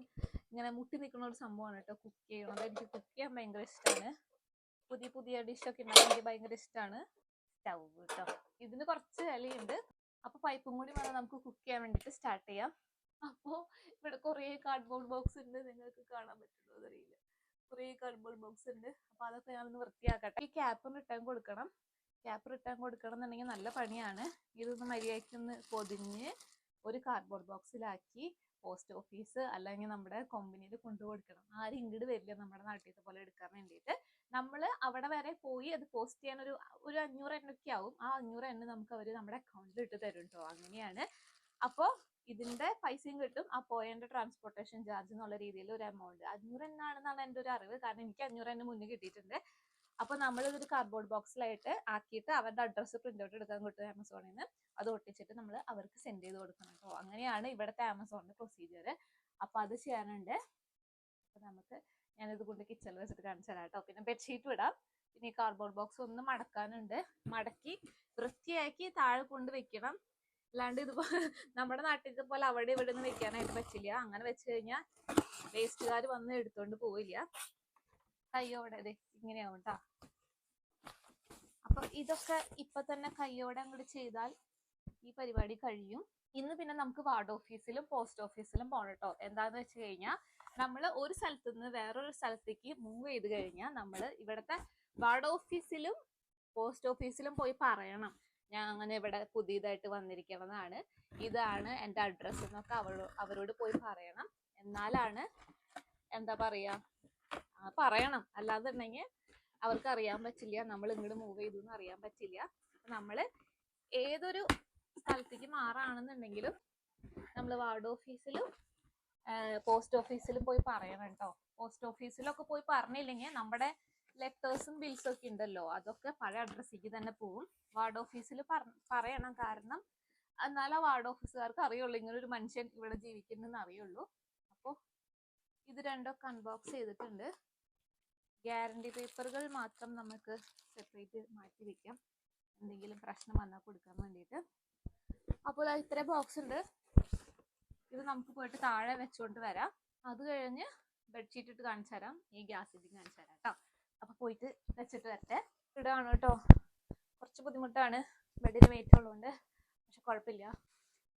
ഇങ്ങനെ മുട്ടി നിൽക്കുന്ന ഒരു സംഭവമാണ് കേട്ടോ കുക്ക് ചെയ്യണത് എനിക്ക് കുക്ക് ചെയ്യാൻ ഭയങ്കര ഇഷ്ടമാണ് പുതിയ പുതിയ ഡിഷൊക്കെ ഉണ്ടാക്കാൻ എനിക്ക് ഭയങ്കര ഇഷ്ടമാണ് സ്റ്റൗ കേട്ടോ. ഇതിന് കുറച്ച് വിലയുണ്ട്. അപ്പൊ പൈപ്പും കൂടി വേണം നമുക്ക് കുക്ക് ചെയ്യാൻ വേണ്ടിട്ട് സ്റ്റാർട്ട് ചെയ്യാം. അപ്പോ ഇവിടെ കുറേ കാർഡ്ബോർഡ് ബോക്സ് ഉണ്ട് നിങ്ങൾക്ക് കാണാൻ പറ്റുമോ എന്നറിയില്ല കുറേ കാർഡ്ബോർഡ് ബോക്സ് ഉണ്ട്. അപ്പൊ അതൊക്കെ ഞാനൊന്ന് വൃത്തിയാക്കട്ടെ. ഈ ക്യാപ്പ് റിട്ടേൺ കൊടുക്കണം. ക്യാപ്പ് റിട്ടേൺ കൊടുക്കണം എന്നുണ്ടെങ്കിൽ നല്ല പണിയാണ്. ഇതൊന്ന് മര്യാദയ്ക്ക് ഒന്ന് പൊതിഞ്ഞ് ഒരു കാർഡ്ബോർഡ് ബോക്സിലാക്കി പോസ്റ്റ് ഓഫീസ് അല്ലെങ്കിൽ നമ്മുടെ കമ്പനിയിൽ കൊണ്ടു കൊടുക്കണം. ആരും ഇങ്ങോട്ട് വരില്ല നമ്മുടെ നാട്ടിലത്തെ പോലെ എടുക്കാൻ വേണ്ടിയിട്ട് നമ്മൾ അവിടെ വരെ പോയി അത് പോസ്റ്റ് ചെയ്യാൻ ഒരു ഒരു അഞ്ഞൂറ് എണ്ണൊക്കെ ആവും. ആ അഞ്ഞൂറ് എണ്ണ നമുക്ക് അവർ നമ്മുടെ അക്കൗണ്ടിൽ ഇട്ട് തരും കേട്ടോ അങ്ങനെയാണ്. അപ്പോൾ ഇതിന്റെ പൈസയും കിട്ടും. ആ പോയതിന്റെ ട്രാൻസ്പോർട്ടേഷൻ ചാർജ് എന്നുള്ള രീതിയിൽ ഒരു എമൗണ്ട് അഞ്ഞൂറ് എണ്ണാണെന്നാണ് എന്റെ ഒരു അറിവ്. കാരണം എനിക്ക് അഞ്ഞൂറ് എണ്ണ മുന്നേ കിട്ടിയിട്ടുണ്ട്. അപ്പോൾ നമ്മളിതൊരു കാർഡ്ബോർഡ് ബോക്സിലായിട്ട് ആക്കിയിട്ട് അവരുടെ അഡ്രസ്സ് പ്രിന്റ് ഔട്ട് എടുക്കാൻ കിട്ടും ആമസോണിൽ നിന്ന് അത് ഒട്ടിച്ചിട്ട് നമ്മൾ അവർക്ക് സെൻഡ് ചെയ്ത് കൊടുക്കണം കേട്ടോ അങ്ങനെയാണ് ഇവിടുത്തെ ആമസോണിന്റെ പ്രൊസീജിയർ അപ്പോൾ അത് ചെയ്യാനുണ്ട്. അപ്പോൾ നമുക്ക് ഞാനിത് കൊണ്ട് കിച്ചണിൽ വെച്ചിട്ട് കാണിച്ചു തരാം കേട്ടോ പിന്നെ ബെഡ്ഷീറ്റ് ഇടാം. പിന്നെ ഈ കാർഡ്ബോർഡ് ബോക്സ് ഒന്ന് മടക്കാനുണ്ട്. മടക്കി വൃത്തിയാക്കി താഴെ കൊണ്ട് വെക്കണം. അല്ലാണ്ട് ഇതുപോലെ നമ്മുടെ നാട്ടിലത്തെ പോലെ അവിടെ ഇവിടെ നിന്ന് വെക്കാനായിട്ട് പറ്റില്ല. അങ്ങനെ വെച്ച് കഴിഞ്ഞാൽ വേസ്റ്റുകാർ വന്ന് എടുത്തോണ്ട് പോവില്ല. കയ്യോടെ അതെ ഇങ്ങനെയാവും കേട്ടോ അപ്പൊ ഇതൊക്കെ ഇപ്പൊ തന്നെ കയ്യോടെ അങ്ങോട്ട് ചെയ്താൽ ഈ പരിപാടി കഴിയും. ഇന്ന് പിന്നെ നമുക്ക് വാർഡ് ഓഫീസിലും പോസ്റ്റ് ഓഫീസിലും പോകണം കേട്ടോ എന്താന്ന് വെച്ച് കഴിഞ്ഞാൽ നമ്മൾ ഒരു സ്ഥലത്ത് നിന്ന് വേറൊരു സ്ഥലത്തേക്ക് മൂവ് ചെയ്ത് കഴിഞ്ഞാൽ നമ്മൾ ഇവിടുത്തെ വാർഡ് ഓഫീസിലും പോസ്റ്റ് ഓഫീസിലും പോയി പറയണം. ഞാൻ അങ്ങനെ ഇവിടെ പുതിയതായിട്ട് വന്നിരിക്കണമെന്നാണ് ഇതാണ് എന്റെ അഡ്രസ്സ് എന്നൊക്കെ അവളോ അവരോട് പോയി പറയണം. എന്നാലാണ് എന്താ പറയാ ആ, പറയണം. അല്ലാന്നുണ്ടെങ്കിൽ അവർക്ക് അറിയാൻ പറ്റില്ല നമ്മൾ ഇങ്ങോട്ട് മൂവ് ചെയ്തു എന്ന് അറിയാൻ പറ്റില്ല. നമ്മൾ ഏതൊരു സ്ഥലത്തേക്ക് മാറാണെന്നുണ്ടെങ്കിലും നമ്മൾ വാർഡ് ഓഫീസിലും പോസ്റ്റ് ഓഫീസിലും പോയി പറയണം കേട്ടോ. പോസ്റ്റ് ഓഫീസിലൊക്കെ പോയി പറഞ്ഞില്ലെങ്കിൽ നമ്മുടെ ലെറ്റേഴ്സും ബിൽസും ഒക്കെ ഉണ്ടല്ലോ അതൊക്കെ പഴയ അഡ്രസ്സിലേക്ക് തന്നെ പോവും. വാർഡ് ഓഫീസിൽ പറയണം കാരണം എന്നാലും വാർഡ് ഓഫീസുകാർക്ക് അറിയുള്ളൂ ഇങ്ങനെ ഒരു മനുഷ്യൻ ഇവിടെ ജീവിക്കുന്നെന്ന് അറിയുള്ളൂ. അപ്പോൾ ഇത് രണ്ടൊക്കെ അൺബോക്സ് ചെയ്തിട്ടുണ്ട്. ഗ്യാരണ്ടി പേപ്പറുകൾ മാത്രം നമുക്ക് സെപ്പറേറ്റ് മാറ്റി വെക്കാം. എന്തെങ്കിലും പ്രശ്നം വന്നാൽ കൊടുക്കാൻ വേണ്ടിയിട്ട്. അപ്പോൾ ഇത്ര ബോക്സ് ഉണ്ട്. ഇത് നമുക്ക് പോയിട്ട് താഴെ വെച്ചുകൊണ്ട് വരാം. അത് കഴിഞ്ഞ് ബെഡ്ഷീറ്റ് ഇട്ട് കാണിച്ചു തരാം. ഈ ഗ്യാസ് ഇതും കാണിച്ചു തരാം കേട്ടോ അപ്പൊ പോയിട്ട് വെച്ചിട്ട് വരട്ടെ. ഇടാണ് കേട്ടോ കുറച്ച് ബുദ്ധിമുട്ടാണ്. ബെഡിന് വെയിറ്റ് ഉള്ളതുകൊണ്ട് പക്ഷെ കുഴപ്പമില്ല.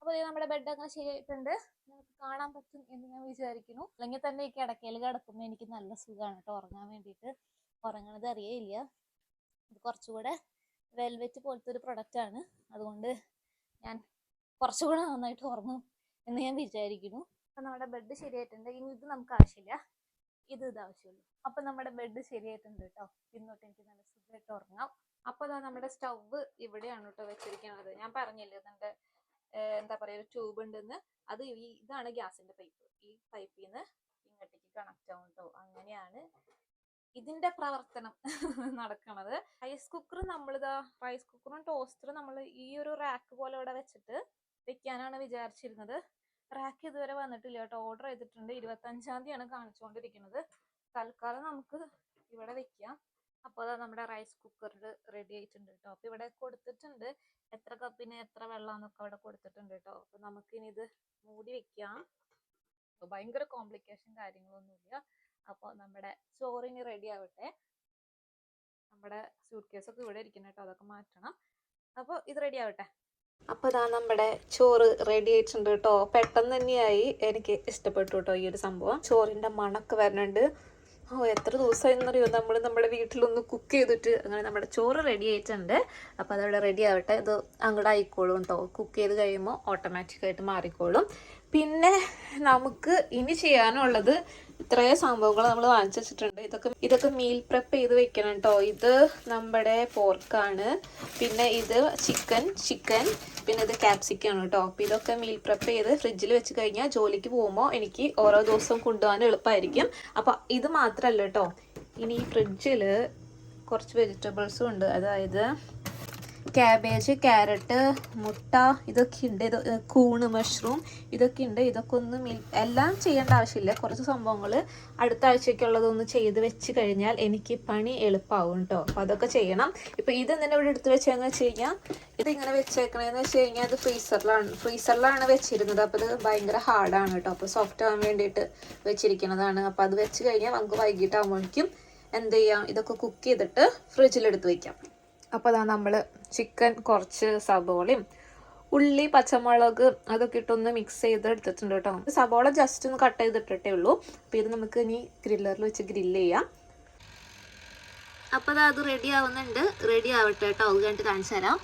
അപ്പോൾ ഇത് നമ്മുടെ ബെഡ് അങ്ങനെ ശരിയായിട്ടുണ്ട്. നിങ്ങൾക്ക് കാണാൻ പറ്റും എന്ന് ഞാൻ വിചാരിക്കുന്നു. അല്ലെങ്കിൽ തന്നെ ഈ കിടക്കയിൽ കിടക്കുമ്പോൾ എനിക്ക് നല്ല സുഖമാണ് കേട്ടോ ഉറങ്ങാൻ വേണ്ടിയിട്ട്. ഉറങ്ങണത് അറിയേയില്ല. ഇത് കുറച്ചുകൂടെ വെൽവെറ്റ് പോലത്തെ ഒരു പ്രൊഡക്റ്റ് ആണ്. അതുകൊണ്ട് ഞാൻ കുറച്ചുകൂടെ നന്നായിട്ട് ഉറങ്ങും എന്ന് ഞാൻ വിചാരിക്കുന്നു. അപ്പം നമ്മുടെ ബെഡ് ശരിയായിട്ടുണ്ട്. ഇനി ഇത് നമുക്ക് ആവശ്യമില്ല. ഇത് ഇത് ആവശ്യമുള്ളൂ. അപ്പം നമ്മുടെ ബെഡ് ശരിയായിട്ടുണ്ട് കേട്ടോ. ഇന്നോട്ട് എനിക്ക് നല്ല സുഖമായിട്ട് ഉറങ്ങാം. അപ്പോൾ അതാ നമ്മുടെ സ്റ്റൗവ് ഇവിടെയാണ് കേട്ടോ വെച്ചിരിക്കുന്നത്. ഞാൻ പറഞ്ഞില്ലേ നമ്മുടെ എന്താ പറയുക ഒരു ട്യൂബ് ഉണ്ടെന്ന്. അത് ഈ ഇതാണ് ഗ്യാസിന്റെ പൈപ്പ് ഈ പൈപ്പിൽ നിന്ന് ഇങ്ങോട്ടേക്ക് കണക്ട് ആവും കേട്ടോ. അങ്ങനെയാണ് ഇതിന്റെ പ്രവർത്തനം നടക്കണത്. റൈസ് കുക്കർ നമ്മളിതാ റൈസ് കുക്കറും ടോസ്റ്ററും നമ്മൾ ഈ ഒരു റാക്ക് പോലെ ഇവിടെ വെച്ചിട്ട് വെക്കാനാണ് വിചാരിച്ചിരുന്നത്. റാക്ക് ഇതുവരെ വന്നിട്ടില്ല കേട്ടോ. ഓർഡർ ചെയ്തിട്ടുണ്ട്. ഇരുപത്തഞ്ചാം തീയതിയാണ് കാണിച്ചുകൊണ്ടിരിക്കുന്നത്. തൽക്കാലം നമുക്ക് ഇവിടെ വെക്കാം. അപ്പോൾ അതാ നമ്മുടെ റൈസ് കുക്കറിൽ റെഡി ആയിട്ടുണ്ട് കേട്ടോ. അപ്പോൾ ഇവിടെ കൊടുത്തിട്ടുണ്ട്. എത്ര കപ്പിന് എത്ര വെള്ളാന്നൊക്കെ അവിടെ കൊടുത്തിട്ടുണ്ട് കേട്ടോ. അപ്പോൾ നമുക്കിനി ഇത് മൂടി വെക്കാം. അപ്പൊ ഭയങ്കര കോംപ്ലിക്കേഷൻ കാര്യങ്ങളൊന്നുമില്ല. അപ്പോൾ നമ്മുടെ ചോറിന് റെഡി ആവട്ടെ. നമ്മുടെ സൂട്ട് കേസൊക്കെ ഇവിടെ ഇരിക്കുന്ന കേട്ടോ അതൊക്കെ മാറ്റണം. അപ്പോൾ ഇത് റെഡി ആവട്ടെ. അപ്പോൾ ഇതാ നമ്മുടെ ചോറ് റെഡി ആയിട്ടുണ്ട് കേട്ടോ പെട്ടെന്ന് തന്നെയായി എനിക്ക് ഇഷ്ടപ്പെട്ടു കേട്ടോ ഈ ഒരു സംഭവം. ചോറിന്റെ മണക്ക് വരുന്നുണ്ട് ഓ എത്ര ദിവസമായെന്നറിയോ നമ്മൾ നമ്മുടെ വീട്ടിലൊന്ന് കുക്ക് ചെയ്തിട്ട് അങ്ങനെ നമ്മുടെ ചോറ് റെഡി ആയിട്ടുണ്ട്. അപ്പോൾ അതവിടെ റെഡി ആവട്ടെ. ഇത് അങ്ങോട്ട് ആയിക്കോളും കേട്ടോ കുക്ക് ചെയ്ത് കഴിയുമ്പോൾ ഓട്ടോമാറ്റിക്കായിട്ട് മാറിക്കോളും. പിന്നെ നമുക്ക് ഇനി ചെയ്യാനുള്ളത് ഇത്രയും സംഭവങ്ങൾ നമ്മൾ വാങ്ങിച്ചു വെച്ചിട്ടുണ്ട്. ഇതൊക്കെ ഇതൊക്കെ മീൽ പ്രെപ്പ് ചെയ്ത് വെക്കണം കേട്ടോ ഇത് നമ്മുടെ പോർക്കാണ് പിന്നെ ഇത് ചിക്കൻ ചിക്കൻ പിന്നെ ഇത് ക്യാപ്സിക്കാണ് കേട്ടോ അപ്പോൾ ഇതൊക്കെ മീൽ പ്രെപ്പ് ചെയ്ത് ഫ്രിഡ്ജിൽ വെച്ച് കഴിഞ്ഞാൽ ജോലിക്ക് പോകുമ്പോൾ എനിക്ക് ഓരോ ദിവസവും കൊണ്ടുപോകാൻ എളുപ്പമായിരിക്കും അപ്പോൾ ഇത് മാത്രമല്ല കേട്ടോ ഇനി ഈ ഫ്രിഡ്ജിൽ കുറച്ച് വെജിറ്റബിൾസും ഉണ്ട്. അതായത് ക്യാബേജ് ക്യാരറ്റ് മുട്ട ഇതൊക്കെ ഉണ്ട് ഇത് കൂണ് മഷ്റൂം ഇതൊക്കെ ഉണ്ട് ഇതൊക്കെ ഒന്ന് എല്ലാം ചെയ്യേണ്ട ആവശ്യമില്ല. കുറച്ച് സംഭവങ്ങൾ അടുത്ത ആഴ്ചയ്ക്കുള്ളതൊന്ന് ചെയ്ത് വെച്ച് കഴിഞ്ഞാൽ എനിക്ക് പണി എളുപ്പമാവും കേട്ടോ അപ്പോൾ അതൊക്കെ ചെയ്യണം. ഇപ്പോൾ ഇത് ഇങ്ങനെ ഇവിടെ എടുത്ത് വെച്ചതെന്ന് വെച്ച് കഴിഞ്ഞാൽ ഇത് ഇങ്ങനെ വെച്ചേക്കണേന്ന് വെച്ച് കഴിഞ്ഞാൽ അത് ഫ്രീസറിലാണ്. ഫ്രീസറിലാണ് വെച്ചിരുന്നത്. അപ്പോൾ ഇത് ഭയങ്കര ഹാർഡാണ് കേട്ടോ അപ്പോൾ സോഫ്റ്റ് ആവാൻ വേണ്ടിയിട്ട് വെച്ചിരിക്കുന്നതാണ് അപ്പോൾ അത് വെച്ച് കഴിഞ്ഞാൽ നമുക്ക് വൈകിട്ടാകുമ്പോഴേക്കും എന്ത് ചെയ്യാം? ഇതൊക്കെ കുക്ക് ചെയ്തിട്ട് ഫ്രിഡ്ജിലെടുത്ത് വെക്കാം. അപ്പോൾ അതാ നമ്മൾ ചിക്കൻ കുറച്ച് സബോളയും ഉള്ളി പച്ചമുളക് അതൊക്കെ ഇട്ടൊന്ന് മിക്സ് ചെയ്ത് എടുത്തിട്ടുണ്ട് കേട്ടോ സബോള ജസ്റ്റ് ഒന്ന് കട്ട് ചെയ്തിട്ടിട്ടേ ഉള്ളൂ. അപ്പോൾ ഇത് നമുക്ക് ഇനി ഗ്രില്ലറിൽ വെച്ച് ഗ്രില്ല് ചെയ്യാം. അപ്പോൾ അത് റെഡി ആവുന്നുണ്ട്. റെഡി ആവട്ടെ കേട്ടോ. അത് കഴിഞ്ഞിട്ട് കാണിച്ചു തരാം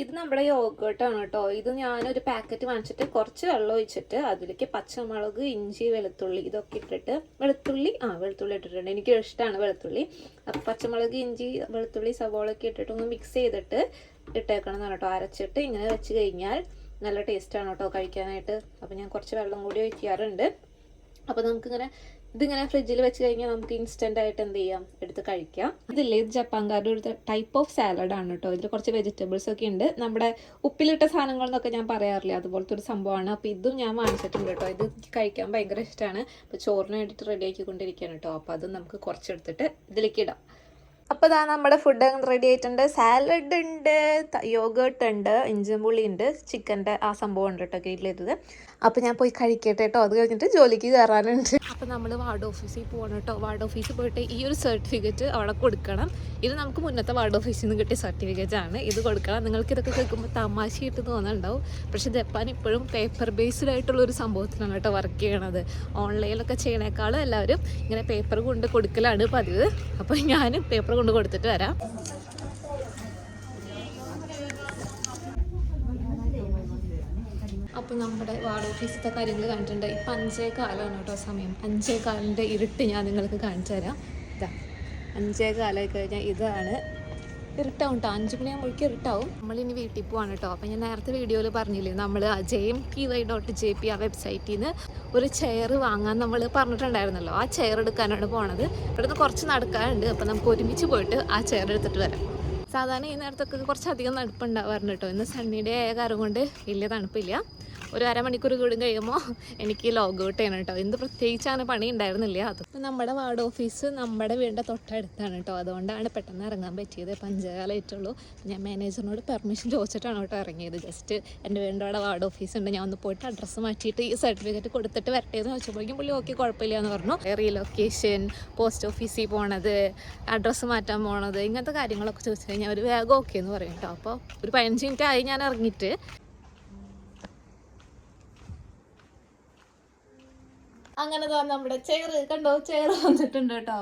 ഇത് നമ്മുടെ യോഗേട്ടാണ് കേട്ടോ ഇത് ഞാനൊരു പാക്കറ്റ് വാങ്ങിച്ചിട്ട് കുറച്ച് വെള്ളം ഒഴിച്ചിട്ട് അതിലേക്ക് പച്ചമുളക് ഇഞ്ചി വെളുത്തുള്ളി ഇതൊക്കെ ഇട്ടിട്ട് വെളുത്തുള്ളി ആ വെളുത്തുള്ളി ഇട്ടിട്ടുണ്ട്. എനിക്ക് ഇഷ്ടമാണ് വെളുത്തുള്ളി. അപ്പം പച്ചമുളക് ഇഞ്ചി വെളുത്തുള്ളി സവോള ഒക്കെ ഇട്ടിട്ട് ഒന്ന് മിക്സ് ചെയ്തിട്ട് ഇട്ടേക്കണം എന്നാണ് കേട്ടോ അരച്ചിട്ട് ഇങ്ങനെ വെച്ച് കഴിഞ്ഞാൽ നല്ല ടേസ്റ്റാണ് കേട്ടോ കഴിക്കാനായിട്ട്. അപ്പം ഞാൻ കുറച്ച് വെള്ളം കൂടി ഒഴിക്കാറുണ്ട്. അപ്പോൾ നമുക്കിങ്ങനെ ഇതിങ്ങനെ ഫ്രിഡ്ജിൽ വെച്ച് കഴിഞ്ഞാൽ നമുക്ക് ഇൻസ്റ്റന്റ് ആയിട്ട് എന്ത് ചെയ്യാം? എടുത്ത് കഴിക്കാം. ഇതില്ലേ? ഇത് ജപ്പാൻകാരുടെ ഒരു ടൈപ്പ് ഓഫ് സാലഡ് ആണ് കേട്ടോ ഇതിൽ കുറച്ച് വെജിറ്റബിൾസ് ഒക്കെ ഉണ്ട് നമ്മുടെ ഉപ്പിലിട്ട സാധനങ്ങൾ എന്നൊക്കെ ഞാൻ പറയാറില്ല? അതുപോലത്തെ ഒരു സംഭവമാണ്. അപ്പൊ ഇതും ഞാൻ വാങ്ങിച്ചിട്ടുണ്ട് കേട്ടോ ഇത് കഴിക്കാൻ ഭയങ്കര ഇഷ്ടമാണ് അപ്പൊ ചോറിന് വേണ്ടിയിട്ട് റെഡി ആക്കിക്കൊണ്ടിരിക്കുകയാണ് കേട്ടോ അപ്പൊ അതും നമുക്ക് കുറച്ചെടുത്തിട്ട് ഇതിലേക്ക് ഇടാം. അപ്പൊ ഇതാ നമ്മുടെ ഫുഡ് റെഡി ആയിട്ടുണ്ട്. സാലഡ് ഉണ്ട് യോഗേർട്ട് ഉണ്ട് ഇഞ്ചമ്പുള്ളി ഉണ്ട് ചിക്കന്റെ ആ സംഭവം ഉണ്ട് കേട്ടോ ചെയ്തത് അപ്പോൾ ഞാൻ പോയി കഴിക്കട്ടെ കേട്ടോ അത് കഴിഞ്ഞിട്ട് ജോലിക്ക് കയറാനുണ്ട് അപ്പോൾ നമ്മൾ വാർഡ് ഓഫീസിൽ പോകണം കേട്ടോ വാർഡ് ഓഫീസിൽ പോയിട്ട് ഈ ഒരു സർട്ടിഫിക്കറ്റ് അവിടെ കൊടുക്കണം. ഇത് നമുക്ക് മുന്നത്തെ വാർഡ് ഓഫീസിൽ നിന്ന് കിട്ടിയ സർട്ടിഫിക്കറ്റ് ആണ്. ഇത് കൊടുക്കണം. നിങ്ങൾക്ക് ഇതൊക്കെ കേൾക്കുമ്പോൾ തമാശയായിട്ട് തോന്നുന്നുണ്ടാവും പക്ഷേ ജപ്പാൻ ഇപ്പോഴും പേപ്പർ ബേസ്ഡ് ആയിട്ടുള്ള ഒരു സംഭവത്തിലാണ് കേട്ടോ വർക്ക് ചെയ്യണത്. ഓൺലൈനിലൊക്കെ ചെയ്യണേക്കാളും എല്ലാവരും ഇങ്ങനെ പേപ്പർ കൊണ്ട് കൊടുക്കലാണ് പതിവ്. അപ്പോൾ ഞാനും പേപ്പർ കൊണ്ട് കൊടുത്തിട്ട് വരാം. അപ്പോൾ നമ്മുടെ വാർഡ് ഓഫീസിലത്തെ കാര്യങ്ങൾ കണ്ടിട്ടുണ്ട്. ഇപ്പം അഞ്ചേ കാലമാണ് കേട്ടോ സമയം. അഞ്ചേ കാലിന്റെ ഇരുട്ട് ഞാൻ നിങ്ങൾക്ക് കാണിച്ചു തരാം. ഇതാ അഞ്ചേ കാലമായി കഴിഞ്ഞാൽ ഇതാണ്. ഇരുട്ടാവും കേട്ടോ അഞ്ച് മണിയാകുമ്പോഴേക്കും ഇരുട്ടാവും. നമ്മളിനി വീട്ടിൽ പോവാണ് കേട്ടോ അപ്പം ഞാൻ നേരത്തെ വീഡിയോയിൽ പറഞ്ഞില്ലേ നമ്മൾ J M Y dot J P ആ വെബ്സൈറ്റിൽ നിന്ന് ഒരു ചെയർ വാങ്ങാൻ നമ്മൾ പറഞ്ഞിട്ടുണ്ടായിരുന്നല്ലോ. ആ ചെയർ എടുക്കാനാണ് പോണത്. ഇവിടുന്ന് കുറച്ച് നടക്കാനുണ്ട്. അപ്പം നമുക്ക് ഒരുമിച്ച് പോയിട്ട് ആ ചെയർ എടുത്തിട്ട് വരാം. സാധാരണ ഈ നേരത്തൊക്കെ കുറച്ചധികം തണുപ്പുണ്ടാവാറുണ്ട് കേട്ടോ. ഇന്ന് സണ്ണി ഡേ ആയ കാരണം കൊണ്ട് വലിയ തണുപ്പില്ല. ഒരു അരമണിക്കൂർ കൂടും കഴിയുമ്പോൾ എനിക്ക് ലോഗ് ഔട്ട് ചെയ്യണം കേട്ടോ. എന്ത് പ്രത്യേകിച്ചാണ് പണി ഉണ്ടായിരുന്നില്ല. അത് നമ്മുടെ വാർഡ് ഓഫീസ് നമ്മുടെ വീടിന്റെ തൊട്ടടുത്താണ് കേട്ടോ. അതുകൊണ്ടാണ് പെട്ടെന്ന് ഇറങ്ങാൻ പറ്റിയത്. പഞ്ചകാലമായിട്ടുള്ളൂ ഞാൻ മാനേജറിനോട് പെർമിഷൻ ചോദിച്ചിട്ടാണ് കേട്ടോ ഇറങ്ങിയത്. ജസ്റ്റ് എന്റെ വീടിന്റെ അവിടെ വാർഡ് ഓഫീസ് ഉണ്ട് ഞാൻ ഒന്ന് പോയിട്ട് അഡ്രസ്സ് മാറ്റിയിട്ട് ഈ സർട്ടിഫിക്കറ്റ് കൊടുത്തിട്ട് വരട്ടെ എന്ന് ചോദിച്ചപ്പോഴേക്കും പുള്ളി ഓക്കെ കുഴപ്പമില്ല എന്ന് പറഞ്ഞു. റീലൊക്കേഷൻ പോസ്റ്റ് ഓഫീസിൽ പോണത് അഡ്രസ്സ് മാറ്റാൻ പോണത് ഇങ്ങനത്തെ കാര്യങ്ങളൊക്കെ ചോദിച്ചു കഴിഞ്ഞാൽ ഒരു വേഗം ഓക്കെ എന്ന് പറയും കേട്ടോ. അപ്പോൾ ഒരു പതിനഞ്ച് മിനിറ്റ് ആയി ഞാൻ ഇറങ്ങിയിട്ട് അങ്ങനെ തന്നെ നമ്മുടെ ചെയർ കണ്ടോ? ചെയർ വന്നിട്ടുണ്ട് കേട്ടോ.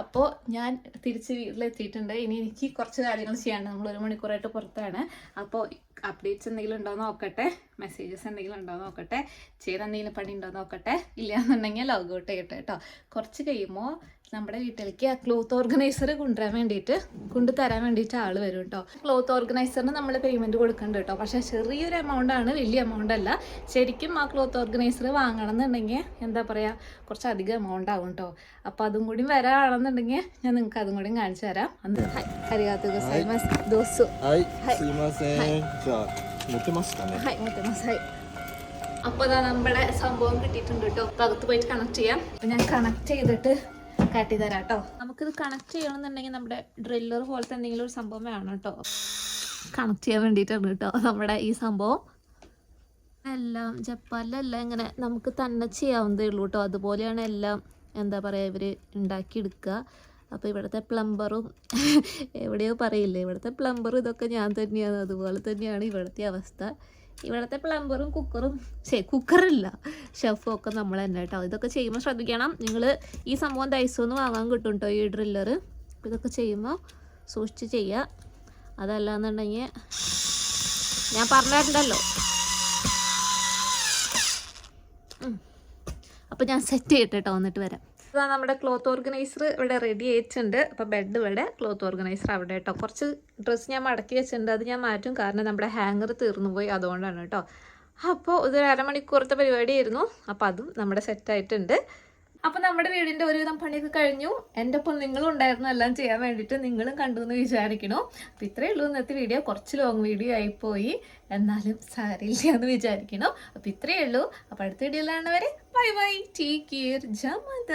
അപ്പോൾ ഞാൻ തിരിച്ച് വീട്ടിലെത്തിയിട്ടുണ്ട്. ഇനി എനിക്ക് കുറച്ച് കാര്യങ്ങൾ ചെയ്യാനുണ്ട്. നമ്മൾ ഒരു മണിക്കൂറായിട്ട് പുറത്താണ്. അപ്പോൾ അപ്ഡേറ്റ്സ് എന്തെങ്കിലും ഉണ്ടോ നോക്കട്ടെ. മെസ്സേജസ് എന്തെങ്കിലും ഉണ്ടോ നോക്കട്ടെ. ചെയ്ത് എന്തെങ്കിലും പണി ഉണ്ടോ നോക്കട്ടെ. ഇല്ല എന്നുണ്ടെങ്കിൽ ലോഗ് ഔട്ട് ചെയ്യട്ടെ കേട്ടോ. കുറച്ച് കഴിയുമ്പോൾ നമ്മുടെ വീട്ടിലേക്ക് ആ ക്ലോത്ത് ഓർഗനൈസർ കൊണ്ടുവരാൻ വേണ്ടിയിട്ട് കൊണ്ടു തരാൻ വേണ്ടിയിട്ട് ആൾ വരും കേട്ടോ ക്ലോത്ത് ഓർഗനൈസറിന് നമ്മൾ പേയ്മെന്റ് കൊടുക്കേണ്ട കേട്ടോ പക്ഷേ ചെറിയൊരു എമൗണ്ട് ആണ് വലിയ എമൗണ്ട് അല്ല. ശരിക്കും ആ ക്ലോത്ത് ഓർഗനൈസർ വാങ്ങണം എന്നുണ്ടെങ്കിൽ എന്താ പറയുക കുറച്ച് അധികം എമൗണ്ട് ആവും കേട്ടോ അപ്പോൾ അതും കൂടി വരാണെന്നുണ്ടെങ്കിൽ ഞാൻ നിങ്ങൾക്ക് അതും കൂടി കാണിച്ചു തരാം. അന്ന് ഹായ് നമ്മുടെ സംഭവം കിട്ടിയിട്ടുണ്ട് കേട്ടോ അകത്ത് പോയിട്ട് കണക്ട് ചെയ്യാം. അപ്പം ഞാൻ കണക്ട് ചെയ്തിട്ട് കാട്ടി തരാം കേട്ടോ നമുക്കിത് കണക്ട് ചെയ്യണമെന്നുണ്ടെങ്കിൽ നമ്മുടെ ഡ്രില്ലർ പോലത്തെ എന്തെങ്കിലും ഒരു സംഭവം വേണം കേട്ടോ. കണക്ട് ചെയ്യാൻ വേണ്ടിയിട്ടാണ് കേട്ടോ നമ്മുടെ ഈ സംഭവം. എല്ലാം ജപ്പാനിലെല്ലാം ഇങ്ങനെ നമുക്ക് തന്നെ ചെയ്യാവുന്നതേ ഉള്ളൂ കേട്ടോ. അതുപോലെയാണ് എല്ലാം എന്താ പറയുക ഇവർ ഉണ്ടാക്കിയെടുക്കുക. അപ്പോൾ ഇവിടുത്തെ പ്ലംബറും എവിടെയോ പറയില്ലേ ഇവിടുത്തെ പ്ലംബറും ഇതൊക്കെ ഞാൻ തന്നെയാണ്. അതുപോലെ തന്നെയാണ് ഇവിടുത്തെ അവസ്ഥ. ഇവിടുത്തെ പ്ലംബറും കുക്കറും ശരി കുക്കറില്ല. ഷെഫും ഒക്കെ നമ്മൾ തന്നെ കേട്ടോ. ഇതൊക്കെ ചെയ്യുമ്പോൾ ശ്രദ്ധിക്കണം. നിങ്ങൾ ഈ സംഭവം ദൈസോന്ന് വാങ്ങാൻ കിട്ടും കേട്ടോ ഈ ഡ്രില്ലർ ഇതൊക്കെ ചെയ്യുമ്പോൾ സൂക്ഷിച്ച് ചെയ്യുക അതല്ലാന്നുണ്ടെങ്കിൽ ഞാൻ പറഞ്ഞിട്ടുണ്ടല്ലോ. അപ്പോൾ ഞാൻ സെറ്റ് ചെയ്തിട്ട് വന്നിട്ട് വരാം. ഇതാ നമ്മുടെ ക്ലോത്ത് ഓർഗനൈസർ ഇവിടെ റെഡി ആയിട്ടുണ്ട്. അപ്പോൾ ബെഡ് ഇവിടെ ക്ലോത്ത് ഓർഗനൈസർ അവിടെ കേട്ടോ. കുറച്ച് ഡ്രസ്സ് ഞാൻ മടക്കി വെച്ചിട്ടുണ്ട്. അത് ഞാൻ മാറ്റും. കാരണം നമ്മുടെ ഹാങ്ങർ തീർന്നു പോയി അതുകൊണ്ടാണ് കേട്ടോ. അപ്പോൾ ഇതൊരു അരമണിക്കൂറത്തെ പരിപാടിയായിരുന്നു. അപ്പോൾ അതും നമ്മുടെ സെറ്റായിട്ടുണ്ട് അപ്പോൾ നമ്മുടെ വീടിന്റെ ഒരുവിധം പണിയൊക്കെ കഴിഞ്ഞു. എന്റെ ഒപ്പം നിങ്ങളും ഉണ്ടായിരുന്നു. എല്ലാം ചെയ്യാൻ വേണ്ടിയിട്ട് നിങ്ങളും കണ്ടു എന്ന് വിചാരിക്കണു അപ്പോൾ ഇത്രയേ ഉള്ളൂ ഇന്നത്തെ വീഡിയോ കുറച്ച് ലോങ് വീഡിയോ ആയിപ്പോയി. എന്നാലും സാരില്ല എന്ന് വിചാരിക്കണം അപ്പോൾ ഇത്രയേ ഉള്ളൂ. അപ്പോൾ അടുത്ത വീഡിയോയിലാണ് വരെ ബൈ ബൈ ടേക്ക് കെയർ ജമദ.